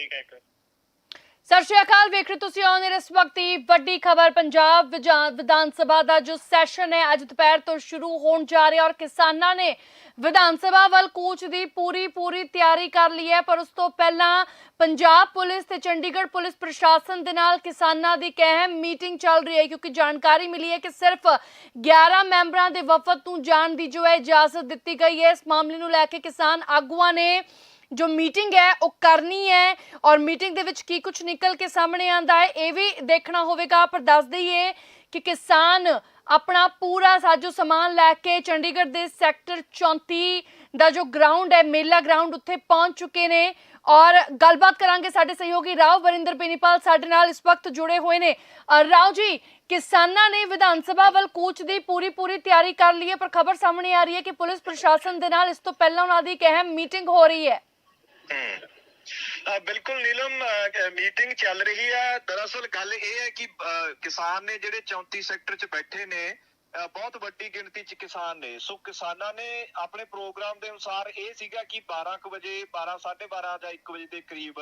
ਠੀਕ ਹੈ ਇੱਕ ਸਤਿ ਸ਼੍ਰੀ ਅਕਾਲ, ਵੇਖ ਰਹੇ ਤੁਸੀਂ ਆਨ ਇਸ ਵਕਤ ਦੀ ਵੱਡੀ ਖਬਰ, ਪੰਜਾਬ ਵਿਧਾਨ ਸਭਾ ਦਾ ਜੋ ਸੈਸ਼ਨ ਹੈ, ਅੱਜ ਦੁਪਹਿਰ ਤੋਂ ਸ਼ੁਰੂ ਹੋਣ ਜਾ ਰਿਹਾ ਔਰ ਕਿਸਾਨਾਂ ਨੇ ਵਿਧਾਨ ਸਭਾ ਵੱਲ ਕੂਚ ਦੀ ਪੂਰੀ ਪੂਰੀ ਤਿਆਰੀ ਕਰ ਲਈ ਹੈ, ਪਰ ਉਸ ਤੋਂ ਪਹਿਲਾਂ ਪੰਜਾਬ ਪੁਲਿਸ ਤੇ ਚੰਡੀਗੜ੍ਹ ਪੁਲਿਸ ਪ੍ਰਸ਼ਾਸਨ ਦੇ ਨਾਲ ਕਿਸਾਨਾਂ ਦੀ ਇੱਕ ਅਹਿਮ ਮੀਟਿੰਗ ਚੱਲ ਰਹੀ ਹੈ, ਕਿਉਂਕਿ ਜਾਣਕਾਰੀ ਮਿਲੀ ਹੈ ਕਿ ਸਿਰਫ 11 ਮੈਂਬਰਾਂ ਦੇ ਵਫਦ ਨੂੰ ਜਾਣ ਦੀ ਜੋ ਹੈ ਇਜਾਜ਼ਤ ਦਿੱਤੀ ਗਈ ਹੈ। ਇਸ ਮਾਮਲੇ ਨੂੰ ਲੈ ਕੇ ਕਿਸਾਨ ਆਗੂਆਂ ਨੇ ਜੋ ਮੀਟਿੰਗ ਹੈ ਉਹ ਕਰਨੀ ਹੈ ਔਰ ਮੀਟਿੰਗ ਦੇ ਵਿੱਚ ਕੀ ਕੁਝ ਨਿਕਲ ਕੇ ਸਾਹਮਣੇ ਆਂਦਾ ਹੈ ਇਹ ਵੀ ਦੇਖਣਾ ਹੋਵੇਗਾ। ਪਰ ਦੱਸ ਦਈਏ ਕਿ ਕਿਸਾਨ ਆਪਣਾ ਪੂਰਾ ਸਾਜੋ ਸਮਾਨ ਲੈ ਕੇ ਚੰਡੀਗੜ੍ਹ ਦੇ ਸੈਕਟਰ 34 ਦਾ ਜੋ ਗਰਾਊਂਡ ਹੈ ਮੇਲਾ ਗਰਾਊਂਡ ਉੱਥੇ ਪਹੁੰਚ ਚੁੱਕੇ ਨੇ ਔਰ ਗੱਲਬਾਤ ਕਰਾਂਗੇ ਸਾਡੇ ਸਹਿਯੋਗੀ ਰਾਓ ਵਰਿੰਦਰ ਬੇਨੀਪਾਲ ਸਾਡੇ ਨਾਲ ਇਸ ਵਕਤ ਜੁੜੇ ਹੋਏ ਨੇ। ਅ, ਰਾਓ ਜੀ ਕਿਸਾਨਾਂ ਨੇ ਵਿਧਾਨ ਸਭਾ ਵੱਲ ਕੂਚ ਦੀ ਪੂਰੀ ਪੂਰੀ ਤਿਆਰੀ ਕਰ ਲਈ ਹੈ ਪਰ ਖਬਰ ਸਾਹਮਣੇ ਆ ਰਹੀ ਹੈ ਕਿ ਪੁਲਿਸ ਪ੍ਰਸ਼ਾਸਨ ਦੇ ਨਾਲ ਇਸ ਤੋਂ ਪਹਿਲਾਂ ਉਹਨਾਂ ਦੀ ਇੱਕ ਅਹਿਮ ਮੀਟਿੰਗ ਹੋ ਰਹੀ ਹੈ। ਬਿਲਕੁਲ ਨੀਲਮ ਮੀਟਿੰਗ ਚੱਲ ਰਹੀ ਹੈ ਦਰਅਸਲ ਗੱਲ ਇਹ ਹੈ ਕਿ ਕਿਸਾਨ ਨੇ ਜਿਹੜੇ 34 ਸੈਕਟਰ 'ਚ ਬੈਠੇ ਨੇ ਬਹੁਤ ਵੱਡੀ ਗਿਣਤੀ 'ਚ ਕਿਸਾਨ ਨੇ। ਸੋ ਕਿਸਾਨਾਂ ਨੇ ਆਪਣੇ ਪ੍ਰੋਗਰਾਮ ਦੇ ਅਨੁਸਾਰ ਇਹ ਸੀਗਾ ਕਿ 12 ਕੁ ਵਜੇ 12 12:30 ਜਾਂ 1 ਵਜੇ ਦੇ ਕਰੀਬ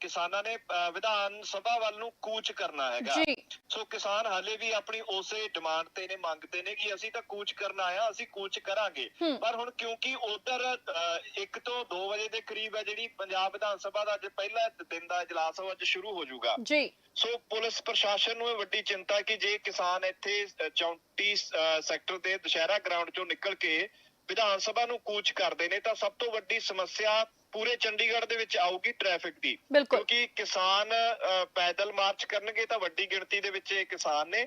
ਕਿਸਾਨਾਂ ਨੇ ਵਿਧਾਨ ਸਭਾ ਵੱਲ ਨੂੰ ਕੂਚ ਕਰਨਾ ਹੈਗਾ। ਸੋ ਕਿਸਾਨ ਹਾਲੇ ਵੀ ਆਪਣੀ ਉਸੇ ਡਿਮਾਂਡ ਤੇ ਨੇ ਮੰਗਦੇ ਨੇ ਕਿ ਅਸੀਂ ਤਾਂ ਕੂਚ ਕਰਨ ਆਇਆ ਅਸੀਂ ਕੂਚ ਕਰਾਂਗੇ। ਪਰ ਹੁਣ ਕਿਉਂਕਿ ਉਧਰ 1 ਤੋਂ 2 ਵਜੇ ਦੇ ਕਰੀਬ ਹੈ ਜਿਹੜੀ ਪੰਜਾਬ ਵਿਧਾਨ ਸਭਾ ਦਾ ਅੱਜ ਪਹਿਲਾ ਦਿਨ ਦਾ ਇਜਲਾਸ ਉਹ ਅੱਜ ਸ਼ੁਰੂ ਹੋ ਜਾਊਗਾ। ਜੀ। ਸੋ ਪੁਲਿਸ ਪ੍ਰਸ਼ਾਸਨ ਨੂੰ ਇਹ ਵੱਡੀ ਚਿੰਤਾ ਕਿ ਜੇ ਕਿਸਾਨ ਇੱਥੇ ਅ, 34 ਅ, ਸੈਕਟਰ ਦੇ ਦੁਸ਼ਹਿਰਾ ਗਰਾਊਂਡ ਚੋਂ ਨਿਕਲ ਕੇ ਵਿਧਾਨ ਸਭਾ ਨੂੰ ਕੂਚ ਕਰਦੇ ਨੇ ਤਾਂ ਸਭ ਤੋਂ ਵੱਡੀ ਸਮੱਸਿਆ ਪੂਰੇ ਚੰਡੀਗੜ੍ਹ ਦੇ ਵਿੱਚ ਆਊਗੀ ਟ੍ਰੈਫਿਕ ਦੀ। ਬਿਲਕੁਲ। ਕਿਉਂਕਿ ਕਿਸਾਨ ਅ, ਪੈਦਲ ਮਾਰਚ ਕਰਨਗੇ ਤਾਂ ਵੱਡੀ ਗਿਣਤੀ ਦੇ ਵਿੱਚ ਇਹ ਕਿਸਾਨ ਨੇ।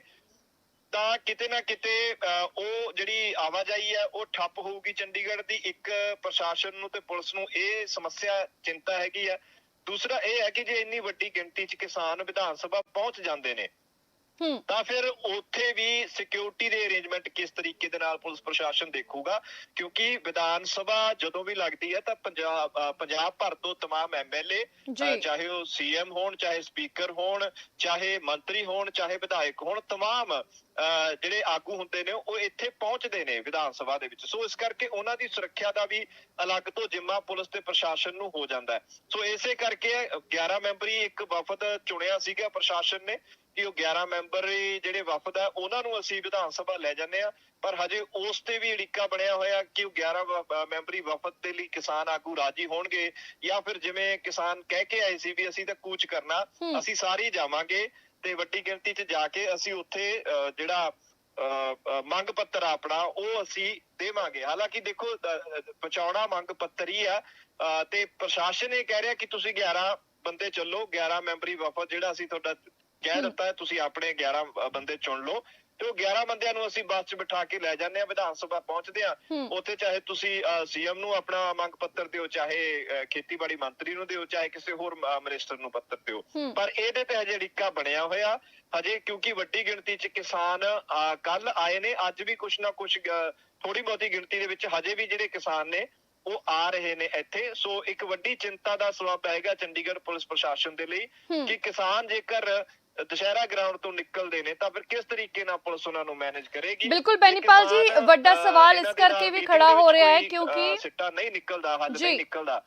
ਤਾਂ ਕਿਤੇ ਨਾ ਕਿਤੇ ਅ, ਉਹ ਜਿਹੜੀ ਆਵਾਜਾਈ ਹੈ ਉਹ ਠੱਪ ਹੋਊਗੀ ਚੰਡੀਗੜ੍ਹ ਦੀ। ਇੱਕ ਪ੍ਰਸ਼ਾਸਨ ਨੂੰ ਤੇ ਪੁਲਿਸ ਨੂੰ ਇਹ ਸਮੱਸਿਆ ਚਿੰਤਾ ਹੈਗੀ ਆ ਦੂਸਰਾ ਇਹ ਹੈ ਕਿ ਜੇ ਇੰਨੀ ਵੱਡੀ ਗਿਣਤੀ 'ਚ ਕਿਸਾਨ ਵਿਧਾਨ ਸਭਾ ਪਹੁੰਚ ਜਾਂਦੇ ਨੇ ਹੂੰ ਤਾਂ ਫਿਰ ਉੱਥੇ ਵੀ ਸਿਕਿਉਰਿਟੀ ਦੇ ਅਰੇਂਜਮੈਂਟ ਕਿਸ ਤਰੀਕੇ ਦੇ ਨਾਲ ਪੁਲਿਸ ਪ੍ਰਸ਼ਾਸਨ ਦੇਖੂਗਾ ਕਿਉਂਕਿ ਵਿਧਾਨ ਸਭਾ ਜਦੋਂ ਵੀ ਲੱਗਦੀ ਹੈ ਤਾਂ ਪੰਜਾਬ ਅ, ਪੰਜਾਬ ਭਰ ਤੋਂ तमाम ਐਮਐਲਏ ਜੀ ਚਾਹੇ ਉਹ ਸੀਐਮ ਹੋਣ ਚਾਹੇ ਸਪੀਕਰ ਹੋਣ ਚਾਹੇ ਮੰਤਰੀ ਹੋਣ ਚਾਹੇ ਵਿਧਾਇਕ ਹੋਣ तमाम ਅ, ਜਿਹੜੇ ਆਗੂ ਹੁੰਦੇ ਨੇ ਉਹ ਇੱਥੇ ਪਹੁੰਚਦੇ ਨੇ ਵਿਧਾਨ ਸਭਾ ਦੇ ਵਿੱਚ ਸੋ ਇਸ ਕਰਕੇ ਉਹਨਾਂ ਦੀ ਸੁਰੱਖਿਆ ਦਾ ਵੀ ਅਲੱਗ ਤੋਂ ਜ਼ਿੰਮਾ ਪੁਲਿਸ ਤੇ ਪ੍ਰਸ਼ਾਸਨ ਨੂੰ ਹੋ ਜਾਂਦਾ ਹੈ ਸੋ ਇਸੇ ਕਰਕੇ 11 ਮੈਂਬਰੀ ਇੱਕ ਵਫਦ ਚੁਣਿਆ ਸੀਗਾ ਪ੍ਰਸ਼ਾਸਨ ਨੇ ਕਿ ਉਹ 11 ਮੈਂਬਰੀ ਜਿਹੜੇ ਵਫਦ ਆ ਉਹਨਾਂ ਨੂੰ ਅਸੀਂ ਵਿਧਾਨ ਸਭਾ ਲੈ ਜਾਂਦੇ ਆ ਪਰ ਹਜੇ ਉਸ ਤੇ ਵੀ ਅੜਿੱਕਾ ਬਣਿਆ ਹੋਇਆ ਕਿ ਉਹ 11 ਵ- ਅ, ਮੈਂਬਰੀ ਵਫਦ ਦੇ ਲਈ ਕਿਸਾਨ ਆਗੂ ਰਾਜੀ ਹੋਣਗੇ ਜਾਂ ਫਿਰ ਜਿਵੇਂ ਕਿਸਾਨ ਕਹਿ ਕੇ ਆਏ ਸੀ ਵੀ ਅਸੀਂ ਤਾਂ ਕੂਚ ਕਰਨਾ। ਅਸੀਂ ਸਾਰੇ ਜਾਵਾਂਗੇ ਤੇ ਵੱਡੀ ਗਿਣਤੀ 'ਚ ਜਾ ਕੇ ਅਸੀਂ ਉੱਥੇ ਜਿਹੜਾ ਮੰਗ ਪੱਤਰ ਆਪਣਾ ਉਹ ਅਸੀਂ ਦੇਵਾਂਗੇ ਹਾਲਾਂਕਿ ਦੇਖੋ ਪਹੁੰਚਾਉਣਾ ਮੰਗ ਪੱਤਰ ਹੀ ਆ ਤੇ ਪ੍ਰਸ਼ਾਸਨ ਇਹ ਕਹਿ ਰਿਹਾ ਕਿ ਤੁਸੀਂ 11 ਬੰਦੇ ਚੱਲੋ 11 ਮੈਂਬਰੀ ਵਫਦ ਜਿਹੜਾ ਅਸੀਂ ਤੁਹਾਡਾ ਕਹਿ। ਦਿੱਤਾ ਹੈ ਤੁਸੀਂ ਆਪਣੇ 11 ਅ, ਬੰਦੇ ਚੁਣ ਲਓ। ਤੇ ਉਹ 11 ਬੰਦਿਆਂ ਨੂੰ ਅਸੀਂ ਬੱਸ 'ਚ ਬਿਠਾ ਕੇ ਲੈ ਜਾਂਦੇ ਆ ਵਿਧਾਨ ਸਭਾ ਪਹੁੰਚਦੇ ਆ ਉੱਥੇ ਚਾਹੇ ਤੁਸੀਂ ਸੀਐਮ ਨੂੰ ਆਪਣਾ ਮੰਗ ਪੱਤਰ ਦਿਓ ਚਾਹੇ ਖੇਤੀਬਾੜੀ ਮੰਤਰੀ ਨੂੰ ਦਿਓ ਚਾਹੇ ਕਿਸੇ ਹੋਰ ਮਿਨਿਸਟਰ ਨੂੰ ਪੱਤਰ ਦਿਓ। ਪਰ ਇਹਦੇ ਤੇ ਹਜੇ ਅੜਿੱਕਾ ਬਣਿਆ ਹੋਇਆ। ਹਜੇ ਕਿਉਂਕਿ ਵੱਡੀ ਗਿਣਤੀ 'ਚ ਕਿਸਾਨ ਕੱਲ ਆਏ ਨੇ। ਅੱਜ ਵੀ ਕੁਛ ਨਾ ਕੁਛ ਥੋੜੀ ਬਹੁਤੀ ਗਿਣਤੀ ਦੇ ਵਿੱਚ ਹਜੇ ਵੀ ਜਿਹੜੇ ਕਿਸਾਨ ਨੇ ਉਹ ਆ ਰਹੇ ਨੇ ਇੱਥੇ। ਸੋ ਇੱਕ ਵੱਡੀ ਚਿੰਤਾ ਦਾ ਸਬਬ ਹੈਗਾ ਚੰਡੀਗੜ੍ਹ ਪੁਲਿਸ ਪ੍ਰਸ਼ਾਸਨ ਦੇ ਲਈ ਕਿ ਕਿਸਾਨ ਜੇਕਰ ਦੁਸ਼ਹਿਰਾ ਗਰਾਊਂਡ ਤੋਂ ਨਿਕਲਦੇ ਨੇ ਤਾਂ ਫਿਰ ਕਿਸ ਤਰੀਕੇ ਨਾਲ ਪੁਲਿਸ ਉਹਨਾਂ ਨੂੰ ਮੈਨੇਜ ਕਰੇਗੀ? ਬਿਲਕੁਲ ਬੈਨੀਪਾਲ ਜੀ ਵੱਡਾ ਸਵਾਲ ਇਸ ਕਰਕੇ ਵੀ ਖੜਾ ਹੋ ਰਿਹਾ ਹੈ ਕਿਉਂਕਿ ਸਿੱਟਾ ਨਹੀਂ ਨਿਕਲਦਾ ਹੱਲ। ਨਹੀਂ ਨਿਕਲਦਾ।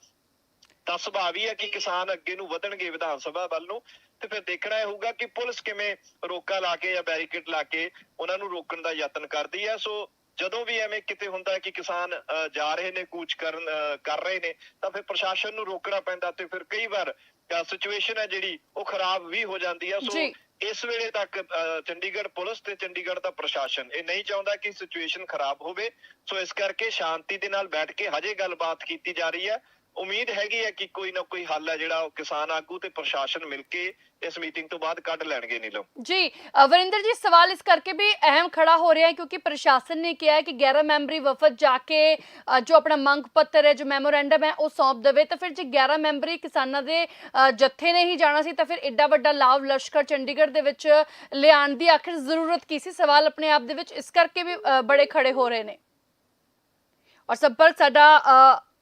ਤਾਂ ਸੁਭਾਵੀ ਹੈ ਕਿ ਕਿਸਾਨ ਅੱਗੇ ਨੂੰ ਵਧਣਗੇ ਵਿਧਾਨ ਸਭਾ ਵੱਲ ਨੂੰ ਤੇ ਫਿਰ ਦੇਖਣਾ ਇਹ ਹੋਊਗਾ ਕਿ ਪੁਲਿਸ ਕਿਵੇਂ ਰੋਕਾ ਲਾ ਕੇ ਜਾਂ ਬੈਰੀਕੇਡ ਲਾ ਕੇ ਉਹਨਾਂ ਨੂੰ ਰੋਕਣ ਦਾ ਯਤਨ ਕਰਦੀ ਹੈ। ਸੋ ਜਦੋਂ ਵੀ ਐਵੇਂ ਕਿਤੇ ਹੁੰਦਾ ਹੈ ਕਿ ਕਿਸਾਨ ਜਾ ਰਹੇ ਨੇ ਕੂਚ ਕਰਨ ਕਰ ਰਹੇ ਨੇ ਤਾਂ ਫਿਰ ਪ੍ਰਸ਼ਾਸਨ ਨੂੰ ਰੋਕਣਾ ਪੈਂਦਾ ਤੇ ਫਿਰ ਕਈ ਵਾਰ ਸਿਚੁਏਸ਼ਨ ਹੈ ਜਿਹੜੀ ਉਹ ਖਰਾਬ ਵੀ ਹੋ ਜਾਂਦੀ ਹੈ ਸੋ। ਇਸ ਵੇਲੇ ਤੱਕ ਚੰਡੀਗੜ੍ਹ ਪੁਲਿਸ ਤੇ ਚੰਡੀਗੜ੍ਹ ਦਾ ਪ੍ਰਸ਼ਾਸਨ ਇਹ ਨਹੀਂ ਚਾਹੁੰਦਾ ਕਿ ਸਿਚੁਏਸ਼ਨ ਖਰਾਬ ਹੋਵੇ ਸੋ ਇਸ ਕਰਕੇ ਸ਼ਾਂਤੀ ਦੇ ਨਾਲ ਬੈਠ ਕੇ ਹਜੇ ਗੱਲਬਾਤ ਕੀਤੀ ਜਾ ਰਹੀ ਹੈ ਉਮੀਦ ਹੈਗੀ ਹੈ ਕਿ ਕੋਈ ਨਾ ਕੋਈ ਹੱਲ ਹੈ ਜਿਹੜਾ ਉਹ ਕਿਸਾਨ ਆਗੂ ਤੇ ਪ੍ਰਸ਼ਾਸਨ ਮਿਲ ਕੇ ਇਸ ਮੀਟਿੰਗ ਤੋਂ ਬਾਅਦ ਕੱਢ ਲੈਣਗੇ ਨੀਲਮ। ਜੀ ਵਰਿੰਦਰ ਜੀ, ਸਵਾਲ ਇਸ ਕਰਕੇ ਵੀ ਅਹਿਮ ਖੜਾ ਹੋ ਰਿਹਾ ਹੈ ਕਿਉਂਕਿ ਪ੍ਰਸ਼ਾਸਨ ਨੇ ਕਿਹਾ ਹੈ ਕਿ 11 ਮੈਂਬਰੀ ਵਫਦ ਜਾ ਕੇ ਜੋ ਆਪਣਾ ਮੰਗ ਪੱਤਰ ਹੈ, ਜੋ ਮੈਮੋਰੈਂਡਮ ਹੈ, ਉਹ ਸੌਂਪ ਦੇਵੇ। ਤਾਂ ਫਿਰ ਜੇ 11 ਮੈਂਬਰੀ ਕਿਸਾਨਾਂ ਦੇ ਜੱਥੇ ਨੇ ਹੀ ਜਾਣਾ ਸੀ, ਤਾਂ ਫਿਰ ਐਡਾ ਵੱਡਾ ਲਾਭ ਲਸ਼ਕਰ ਚੰਡੀਗੜ੍ਹ ਦੇ ਵਿੱਚ ਲਿਆਉਣ ਦੀ ਆਖਿਰ ਜ਼ਰੂਰਤ ਕੀ ਸੀ? ਸਵਾਲ ਆਪਣੇ ਆਪ ਦੇ ਵਿੱਚ ਇਸ ਕਰਕੇ ਵੀ ਬੜੇ ਖੜੇ ਹੋ ਰਹੇ ਨੇ। ਔਰ ਸੰਪਰਕ ਸਾਡਾ